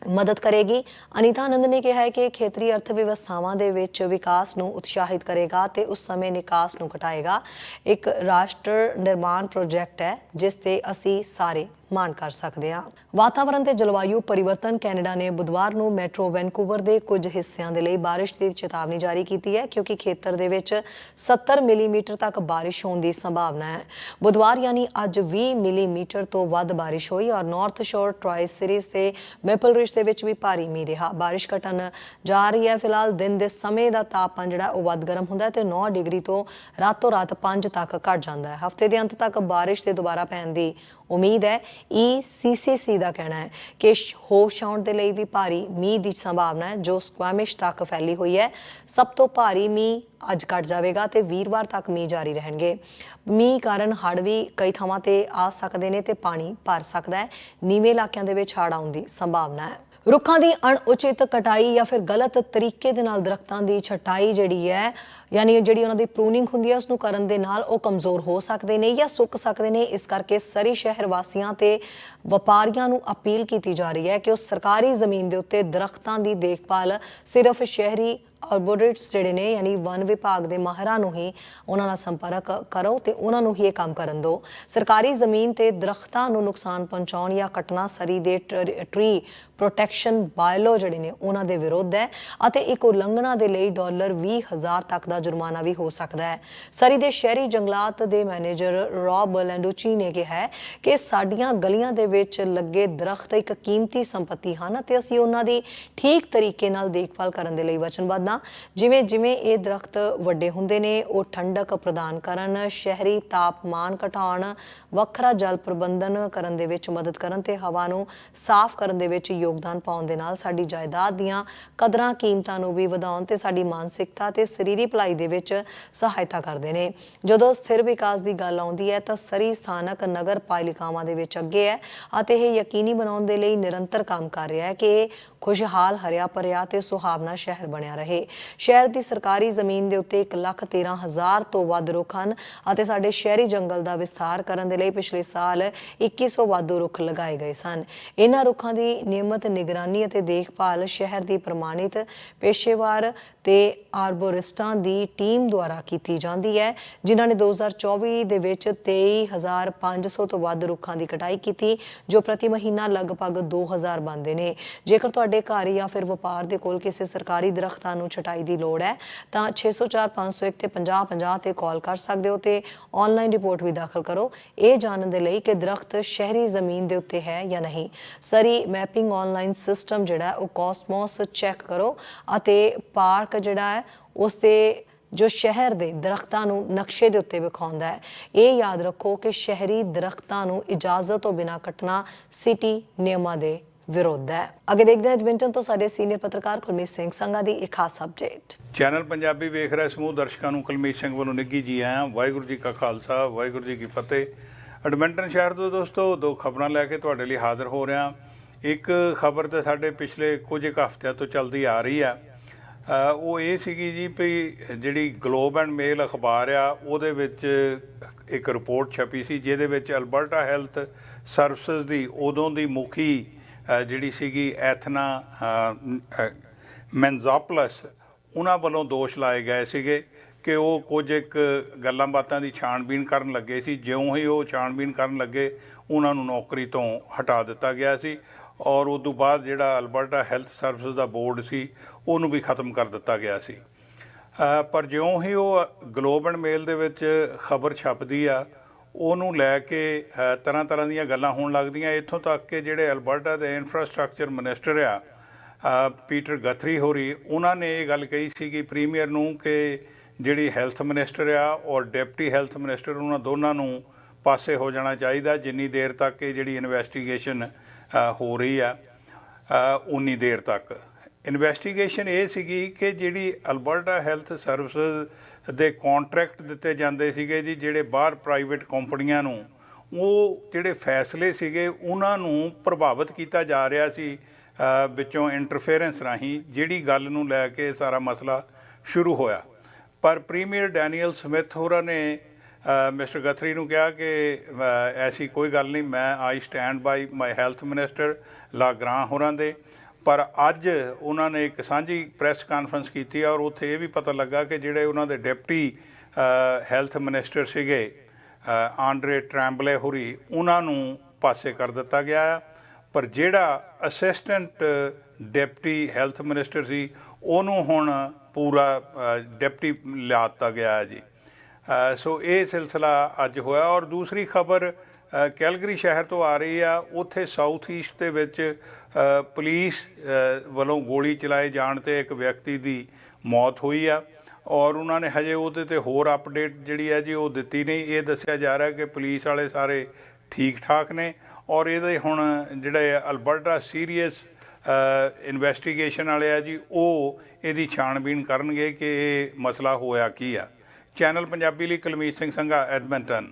A: ਮਦਦ ਕਰੇਗੀ। ਅਨੀਤਾ ਆਨੰਦ ਨੇ ਕਿਹਾ ਹੈ ਕਿ ਖੇਤਰੀ ਅਰਥ ਵਿਵਸਥਾਵਾਂ ਦੇ ਵਿੱਚ ਵਿਕਾਸ ਨੂੰ ਉਤਸ਼ਾਹਿਤ ਕਰੇਗਾ ਤੇ ਉਸ ਸਮੇਂ ਨਿਕਾਸ ਨੂੰ ਘਟਾਏਗਾ। ਇੱਕ ਰਾਸ਼ਟਰ ਨਿਰਮਾਣ ਪ੍ਰੋਜੈਕਟ ਹੈ, ਜਿਸ ਤੇ ਅਸੀਂ ਸਾਰੇ ਮਾਣ ਕਰ ਸਕਦੇ ਹਾਂ। ਵਾਤਾਵਰਣ ਤੇ ਜਲਵਾਯੂ ਪਰਿਵਰਤਨ ਕੈਨੇਡਾ ਨੇ ਬੁੱਧਵਾਰ ਨੂੰ ਮੈਟਰੋ ਵੈਨਕੂਵਰ ਦੇ ਕੁਝ ਹਿੱਸਿਆਂ ਦੇ ਲਈ ਬਾਰਿਸ਼ ਦੀ ਚੇਤਾਵਨੀ ਜਾਰੀ ਕੀਤੀ ਹੈ, ਕਿਉਂਕਿ ਖੇਤਰ ਦੇ ਵਿੱਚ 70 ਮਿਲੀਮੀਟਰ ਤੱਕ ਬਾਰਿਸ਼ ਹੋਣ ਦੀ ਸੰਭਾਵਨਾ ਹੈ। ਬੁੱਧਵਾਰ ਯਾਨੀ ਅੱਜ 20 ਮਿਲੀਮੀਟਰ ਤੋਂ ਵੱਧ ਬਾਰਿਸ਼ ਹੋਈ ਔਰ ਨਾਰਥ ਸ਼ੋਰ ਟਰਾਈ ਸੀਰੀਜ਼ ਤੇ ਮੈਪਲ ਰਿਜ ਦੇ ਵਿੱਚ ਵੀ ਭਾਰੀ ਮੀਂਹ ਰਿਹਾ। ਬਾਰਿਸ਼ ਘਟਣ ਜਾ ਰਹੀ ਹੈ। ਫਿਲਹਾਲ ਦਿਨ ਦੇ ਸਮੇਂ ਦਾ ਤਾਪਮਾਨ ਜਿਹੜਾ ਉਹ ਵੱਧ ਗਰਮ ਹੁੰਦਾ ਹੈ ਤੇ 9 ਡਿਗਰੀ ਤੋਂ ਰਾਤੋਂ ਰਾਤ 5 ਤੱਕ ਘਟ ਜਾਂਦਾ ਹੈ। ਹਫ਼ਤੇ ਦੇ ਅੰਤ ਤੱਕ ਬਾਰਿਸ਼ ਦੇ ਦੁਬਾਰਾ ਪੈਣ ਦੀ ਉਮੀਦ ਹੈ ਈਸੀਸੀਸੀ ਦਾ ਕਹਿਣਾ ਹੈ ਕਿ ਸ਼- ਹੋਸ਼ ਦੇ ਲਈ ਵੀ ਭਾਰੀ ਮੀਂਹ ਦੀ ਸੰਭਾਵਨਾ ਹੈ, ਜੋ ਸਕੁਐਮਿਸ਼ ਤੱਕ ਫੈਲੀ ਹੋਈ ਹੈ। ਸਭ ਤੋਂ ਭਾਰੀ ਮੀਂਹ ਅੱਜ ਘਟ ਜਾਵੇਗਾ ਤੇ ਵੀਰਵਾਰ ਤੱਕ ਮੀਂਹ ਜਾਰੀ ਰਹਿਣਗੇ। ਮੀਂਹ ਕਾਰਨ ਹੜ੍ਹ ਵੀ ਕਈ ਥਾਵਾਂ ਤੇ ਆ ਸਕਦੇ ਨੇ ਤੇ ਪਾਣੀ ਭਰ ਸਕਦਾ ਹੈ। ਨੀਵੇਂ ਇਲਾਕਿਆਂ ਦੇ ਵਿੱਚ ਹੜ੍ਹ ਆਉਣ ਦੀ ਸੰਭਾਵਨਾ ਹੈ। ਰੁੱਖਾਂ ਦੀ ਅਣਉਚਿਤ ਕਟਾਈ ਜਾਂ ਫਿਰ ਗਲਤ ਤਰੀਕੇ ਦੇ ਨਾਲ ਦਰਖਤਾਂ ਦੀ ਛਟਾਈ ਜਿਹੜੀ ਹੈ, ਯਾਨੀ ਜਿਹੜੀ ਉਹਨਾਂ ਦੀ ਪ੍ਰੂਨਿੰਗ ਹੁੰਦੀ ਹੈ ਉਸ ਨੂੰ ਕਰਨ ਦੇ ਨਾਲ ਉਹ ਕਮਜ਼ੋਰ ਹੋ ਸਕਦੇ ਨੇ ਜਾਂ ਸੁੱਕ ਸਕਦੇ ਨੇ। ਇਸ ਕਰਕੇ ਸਰੀ ਸ਼ਹਿਰ ਵਾਸੀਆਂ ਤੇ ਵਪਾਰੀਆਂ ਨੂੰ ਅਪੀਲ ਕੀਤੀ ਜਾ ਰਹੀ ਹੈ ਕਿ ਉਹ ਸਰਕਾਰੀ ਜ਼ਮੀਨ ਦੇ ਉੱਤੇ ਦਰਖਤਾਂ ਦੀ ਦੇਖਭਾਲ ਸਿਰਫ ਸ਼ਹਿਰੀ ਆਰਬੋਰਿਟਸ ਜਿਹੜੇ ਨੇ, ਯਾਨੀ ਵਨ ਵਿਭਾਗ ਦੇ ਮਾਹਰਾਂ ਨੂੰ ਹੀ ਉਹਨਾਂ ਨਾਲ ਸੰਪਰਕ ਕਰੋ ਤੇ ਉਹਨਾਂ ਨੂੰ ਹੀ ਇਹ ਕੰਮ ਕਰਨ ਦਿਓ। ਸਰਕਾਰੀ ਜ਼ਮੀਨ ਤੇ ਦਰਖਤਾਂ ਨੂੰ ਨੁਕਸਾਨ ਪਹੁੰਚਾਉਣ ਜਾਂ ਕੱਟਣਾ ਸਰੀ ਦੇ ਟਰੀ ਪ੍ਰੋਟੈਕਸ਼ਨ ਬਾਇਲੋ ਜਿਹੜੇ ਨੇ ਉਹਨਾਂ ਦੇ ਵਿਰੁੱਧ ਹੈ ਅਤੇ ਇੱਕ ਉਲੰਘਣਾ ਦੇ ਲਈ ਡਾਲਰ 20000 ਤੱਕ ਦਾ ਜੁਰਮਾਨਾ ਵੀ ਹੋ ਸਕਦਾ ਹੈ। ਸਰੀ ਦੇ ਸ਼ਹਿਰੀ ਜੰਗਲਾਤ ਦੇ ਮੈਨੇਜਰ ਰੌਬ ਲੈਂਡੂਚੀ ਨੇ ਕਿਹਾ ਹੈ ਕਿ ਸਾਡੀਆਂ ਗਲੀਆਂ ਦੇ ਵਿੱਚ ਲੱਗੇ ਦਰਖਤ ਇੱਕ ਕੀਮਤੀ ਸੰਪਤੀ ਹਨ ਅਤੇ ਅਸੀਂ ਉਹਨਾਂ ਦੀ ਠੀਕ ਤਰੀਕੇ ਨਾਲ ਦੇਖਭਾਲ ਕਰਨ ਦੇ ਲਈ ਵਚਨਬੱਧ ਹਾਂ। ਜਿਵੇਂ ਜਿਵੇਂ ਇਹ ਦਰਖਤ ਵੱਡੇ ਹੁੰਦੇ ਨੇ, ਉਹ ਠੰਡਕ ਪ੍ਰਦਾਨ ਕਰਨ, ਸ਼ਹਿਰੀ ਤਾਪਮਾਨ ਘਟਾਉਣ, ਵੱਖਰਾ ਜਲ ਪ੍ਰਬੰਧਨ ਕਰਨ ਦੇ ਵਿੱਚ ਮਦਦ ਕਰਨ ਤੇ ਹਵਾ ਨੂੰ ਸਾਫ਼ ਕਰਨ ਦੇ ਵਿੱਚ ਯੋਗ ਯੋਗਦਾਨ ਪਾਉਣ ਦੇ ਨਾਲ ਸਾਡੀ ਜਾਇਦਾਦ ਦੀਆਂ ਕਦਰਾਂ ਕੀਮਤਾਂ ਨੂੰ ਵੀ ਵਧਾਉਣ ਤੇ ਸਾਡੀ ਮਾਨਸਿਕਤਾ ਤੇ ਸਰੀਰੀ ਭਲਾਈ ਦੇ ਵਿੱਚ ਸਹਾਇਤਾ ਕਰਦੇ ਨੇ। ਜਦੋਂ ਸਥਿਰ ਵਿਕਾਸ ਦੀ ਗੱਲ ਆਉਂਦੀ ਹੈ ਤਾਂ ਸਰੀ ਸਥਾਨਕ ਨਗਰ ਪਾਲਿਕਾਵਾਂ ਦੇ ਵਿੱਚ ਅੱਗੇ ਹੈ ਅਤੇ ਇਹ ਯਕੀਨੀ ਬਣਾਉਣ ਦੇ ਲਈ ਨਿਰੰਤਰ ਕੰਮ ਕਰ ਰਿਹਾ ਹੈ ਕਿ ਇਹ ਖੁਸ਼ਹਾਲ ਹਰਿਆ ਭਰਿਆ ਤੇ ਸੁਹਾਵਣਾ ਸ਼ਹਿਰ ਬਣਿਆ ਰਹੇ। ਸ਼ਹਿਰ ਦੀ ਸਰਕਾਰੀ ਜ਼ਮੀਨ ਦੇ ਉੱਤੇ 113000 ਤੋਂ ਵੱਧ ਰੁੱਖ ਹਨ ਅਤੇ ਸਾਡੇ ਸ਼ਹਿਰੀ ਜੰਗਲ ਦਾ ਵਿਸਥਾਰ ਕਰਨ ਦੇ ਲਈ ਪਿਛਲੇ ਸਾਲ 2100 ਵਾਧੂ ਰੁੱਖ ਲਗਾਏ ਗਏ ਸਨ। ਇਹਨਾਂ ਰੁੱਖਾਂ ਦੀ ਨਿਯਮਤ ਨਿਗਰਾਨੀ ਅਤੇ ਦੇਖਭਾਲ ਸ਼ਹਿਰ ਦੀ ਪ੍ਰਮਾਣਿਤ ਪੇਸ਼ੇਵਾਰ ਤੇ ਆਰਬੋਰਿਸਟਾਂ ਦੀ ਟੀਮ ਦੁਆਰਾ ਕੀਤੀ ਜਾਂਦੀ ਹੈ, ਜਿਨ੍ਹਾਂ ਨੇ 2024 ਦੇ ਵਿੱਚ 23500 ਤੋਂ ਵੱਧ ਰੁੱਖਾਂ ਦੀ ਕਟਾਈ ਕੀਤੀ, ਜੋ ਪ੍ਰਤੀ ਮਹੀਨਾ ਲਗਭਗ 2000 ਬਣਦੇ ਨੇ। ਜੇਕਰ ਤੁਹਾਡੇ ਘਰ ਜਾਂ ਫਿਰ ਵਪਾਰ ਦੇ ਕੋਲ ਕਿਸੇ ਸਰਕਾਰੀ ਦਰਖਤਾਂ ਨੂੰ ਛਟਾਈ ਦੀ ਲੋੜ ਹੈ, ਤਾਂ 604 501 ਤੇ 5050 ਤੇ ਕਾਲ ਕਰ ਸਕਦੇ ਹੋ ਤੇ ਆਨਲਾਈਨ ਰਿਪੋਰਟ ਵੀ ਦਾਖਲ ਕਰੋ। ਇਹ ਜਾਣਨ ਦੇ ਲਈ ਕਿ ਦਰਖਤ ਸ਼ਹਿਰੀ ਜ਼ਮੀਨ ਦੇ ਉੱਤੇ ਹੈ ਜਾਂ ਨਹੀਂ। ਸਰੀ ਮੈਪਿੰਗ ਆਨਲਾਈਨ ਸਿਸਟਮ ਜਿਹੜਾ ਉਹ ਕੋਸਮੋਸ ਚੈੱਕ ਕਰੋ ਅਤੇ ਪਾਰਕ ਜਿਹੜਾ ਹੈ, ਉਸ ਤੇ ਜੋ ਸ਼ਹਿਰ ਦੇ ਦਰਖਤਾਂ ਨੂੰ ਨਕਸ਼ੇ ਦੇ ਉੱਤੇ ਵਿਖਾਉਂਦਾ ਹੈ। ਇਹ ਯਾਦ ਰੱਖੋ ਕਿ ਸ਼ਹਿਰੀ ਦਰਖਤਾਂ ਨੂੰ ਇਜਾਜ਼ਤ ਤੋਂ ਬਿਨਾਂ ਕੱਟਣਾ ਸਿਟੀ ਨਿਯਮਾਂ ਦੇ ਵਿਰੋਧ ਹੈ। ਅੱਗੇ ਦੇਖਦੇ ਹਾਂ ਐਡਮਿੰਟਨ ਤੋਂ ਸਾਡੇ ਸੀਨੀਅਰ ਪੱਤਰਕਾਰ ਕੁਲਮੀਤ ਸਿੰਘ ਸੰਘਾ ਦੀ ਇੱਕ ਖਾਸ ਅਪਡੇਟ
B: ਚੈਨਲ ਪੰਜਾਬੀ ਵੇਖ ਰਹੇ ਸਮੂਹ ਦਰਸ਼ਕਾਂ ਨੂੰ ਕੁਲਮੀਤ ਸਿੰਘ ਵੱਲੋਂ ਨਿੱਘੀ ਜੀ ਆਇਆਂ ਵਾਹਿਗੁਰੂ ਜੀ ਕਾ ਖਾਲਸਾ, ਵਾਹਿਗੁਰੂ ਜੀ ਕੀ ਫਤਿਹ। ਐਡਮਿੰਟਨ ਸ਼ਹਿਰ ਤੋਂ ਦੋਸਤੋ, ਦੋ ਖਬਰਾਂ ਲੈ ਕੇ ਤੁਹਾਡੇ ਲਈ ਹਾਜ਼ਰ ਹੋ ਰਿਹਾ ਇੱਕ ਖਬਰ ਤਾਂ ਸਾਡੇ ਪਿਛਲੇ ਕੁਝ ਕੁ ਹਫ਼ਤਿਆਂ ਤੋਂ ਚੱਲਦੀ ਆ ਰਹੀ ਆ। ਉਹ ਇਹ ਸੀਗੀ ਜੀ ਵੀ ਜਿਹੜੀ ਗਲੋਬ ਐਂਡ ਮੇਲ ਅਖਬਾਰ ਆ, ਉਹਦੇ ਵਿੱਚ ਇੱਕ ਰਿਪੋਰਟ ਛਪੀ ਸੀ, ਜਿਹਦੇ ਵਿੱਚ ਅਲਬਰਟਾ ਹੈਲਥ ਸਰਵਿਸਿਜ਼ ਦੀ ਉਦੋਂ ਦੀ ਮੁਖੀ ਜਿਹੜੀ ਸੀਗੀ ਐਥਨਾ ਮੈਨਜ਼ੋਪਲਸ ਉਹਨਾਂ ਵੱਲੋਂ ਦੋਸ਼ ਲਾਏ ਗਏ ਸੀਗੇ ਕਿ ਉਹ ਕੁਝ ਇੱਕ ਗੱਲਾਂ ਬਾਤਾਂ ਦੀ ਛਾਣਬੀਣ ਕਰਨ ਲੱਗੇ ਸੀ। ਜਿਉਂ ਹੀ ਉਹ ਛਾਣਬੀਣ ਕਰਨ ਲੱਗੇ, ਉਹਨਾਂ ਨੂੰ ਨੌਕਰੀ ਤੋਂ ਹਟਾ ਦਿੱਤਾ ਗਿਆ ਸੀ ਔਰ ਉਸ ਤੋਂ ਬਾਅਦ ਜਿਹੜਾ ਅਲਬਰਟਾ ਹੈਲਥ ਸਰਵਿਸ ਦਾ ਬੋਰਡ ਸੀ, ਉਹਨੂੰ ਵੀ ਖਤਮ ਕਰ ਦਿੱਤਾ ਗਿਆ ਸੀ। ਪਰ ਜਿਉਂ ਹੀ ਉਹ ਗਲੋਬ ਐਂਡ ਮੇਲ ਦੇ ਵਿੱਚ ਖਬਰ ਛਪਦੀ ਆ ਉਹਨੂੰ ਲੈ ਕੇ ਤਰ੍ਹਾਂ ਤਰ੍ਹਾਂ ਦੀਆਂ ਗੱਲਾਂ ਹੋਣ ਲੱਗਦੀਆਂ। ਇੱਥੋਂ ਤੱਕ ਕਿ ਜਿਹੜੇ ਅਲਬਰਟਾ ਦੇ ਇਨਫਰਾਸਟ੍ਰਕਚਰ ਮਿਨਿਸਟਰ ਆ ਪੀਟਰ ਗਥਰੀ ਹੋਰੀ, ਉਹਨਾਂ ਨੇ ਇਹ ਗੱਲ ਕਹੀ ਸੀ ਕਿ ਪ੍ਰੀਮੀਅਰ ਨੂੰ ਕਿ ਜਿਹੜੀ ਹੈਲਥ ਮਿਨਿਸਟਰ ਆ ਔਰ ਡਿਪਟੀ ਹੈਲਥ ਮਿਨਿਸਟਰ ਉਹਨਾਂ ਦੋਨਾਂ ਨੂੰ ਪਾਸੇ ਹੋ ਜਾਣਾ ਚਾਹੀਦਾ। ਜਿੰਨੀ ਦੇਰ ਤੱਕ ਇਹ ਜਿਹੜੀ ਇਨਵੈਸਟੀਗੇਸ਼ਨ ਹੋ ਰਹੀ ਆ ਉਨੀ ਦੇਰ ਤੱਕ। ਇਨਵੈਸਟੀਗੇਸ਼ਨ ਇਹ ਸੀਗੀ ਕਿ ਜਿਹੜੀ ਅਲਬਰਟਾ ਹੈਲਥ ਸਰਵਿਸ ਦੇ ਕੰਟਰੈਕਟ ਦਿੱਤੇ ਜਾਂਦੇ ਸੀਗੇ ਜੀ, ਜਿਹੜੇ ਬਾਹਰ ਪ੍ਰਾਈਵੇਟ ਕੰਪਨੀਆਂ ਨੂੰ, ਉਹ ਜਿਹੜੇ ਫੈਸਲੇ ਸੀਗੇ, ਉਹਨਾਂ ਨੂੰ ਪ੍ਰਭਾਵਿਤ ਕੀਤਾ ਜਾ ਰਿਹਾ ਸੀ ਵਿੱਚੋਂ ਇੰਟਰਫੇਰੈਂਸ ਰਾਹੀਂ, ਜਿਹੜੀ ਗੱਲ ਨੂੰ ਲੈ ਕੇ ਸਾਰਾ ਮਸਲਾ ਸ਼ੁਰੂ ਹੋਇਆ। ਪਰ ਪ੍ਰੀਮੀਅਰ ਡੈਨੀਅਲ ਸਮਿਥ ਹੋਰਾਂ ਨੇ ਮਿਸਟਰ ਗਥਰੀ ਨੂੰ ਕਿਹਾ ਕਿ ਐਸੀ ਕੋਈ ਗੱਲ ਨਹੀਂ, ਮੈਂ I stand by my health minister LaGrange ਹੋਰਾਂ ਦੇ। ਪਰ ਅੱਜ ਉਹਨਾਂ ਨੇ ਇੱਕ ਸਾਂਝੀ ਪ੍ਰੈਸ ਕਾਨਫਰੰਸ ਕੀਤੀ ਔਰ ਉੱਥੇ ਇਹ ਵੀ ਪਤਾ ਲੱਗਾ ਕਿ ਜਿਹੜੇ ਉਹਨਾਂ ਦੇ ਡਿਪਟੀ ਹੈਲਥ ਮਿਨਿਸਟਰ ਸੀਗੇ ਆਂਡਰੇ ਟ੍ਰੈਂਬਲੇ ਹੋਰੀ, ਉਹਨਾਂ ਨੂੰ ਪਾਸੇ ਕਰ ਦਿੱਤਾ ਗਿਆ ਆ। ਪਰ ਜਿਹੜਾ ਅਸਿਸਟੈਂਟ ਡਿਪਟੀ ਹੈਲਥ ਮਿਨਿਸਟਰ ਸੀ, ਉਹਨੂੰ ਹੁਣ ਪੂਰਾ ਡਿਪਟੀ ਡਿਪਟੀ ਦਿੱਤਾ ਗਿਆ ਹੈ ਜੀ। ਸੋ ਇਹ ਸਿਲਸਿਲਾ ਅੱਜ ਹੋਇਆ ਔਰ ਦੂਸਰੀ ਖਬਰ ਕੈਲਗਰੀ ਸ਼ਹਿਰ ਤੋਂ ਆ ਰਹੀ ਆ। ਉੱਥੇ ਸਾਊਥ ਈਸਟ ਦੇ ਵਿੱਚ ਪੁਲਿਸ ਵੱਲੋਂ ਗੋਲੀ ਚਲਾਏ ਜਾਣ ਤੇ ਇੱਕ ਵਿਅਕਤੀ ਦੀ ਮੌਤ ਹੋਈ ਆ ਔਰ ਉਹਨਾਂ ਨੇ ਹਜੇ ਉਹਦੇ ਤੇ ਹੋਰ ਅਪਡੇਟ ਜਿਹੜੀ ਹੈ ਜੀ ਉਹ ਦਿੱਤੀ ਨਹੀਂ। ਇਹ ਦੱਸਿਆ ਜਾ ਰਿਹਾ ਕਿ ਪੁਲਿਸ ਵਾਲੇ ਸਾਰੇ ਠੀਕ ਠਾਕ ਨੇ ਔਰ ਇਹਦੇ ਹੁਣ ਜਿਹੜੇ ਅਲਬਰਟਾ ਸੀਰੀਅਸ ਇਨਵੈਸਟੀਗੇਸ਼ਨ ਵਾਲੇ ਆ ਜੀ, ਉਹ ਇਹਦੀ ਛਾਣਬੀਣ ਕਰਨਗੇ ਕਿ ਇਹ ਮਸਲਾ ਹੋਇਆ ਕੀ ਆ। ਚੈਨਲ ਪੰਜਾਬੀ ਲਈ ਕੁਲਮੀਤ ਸਿੰਘ ਸੰਘਾ, ਐਡਮਿੰਟਨ।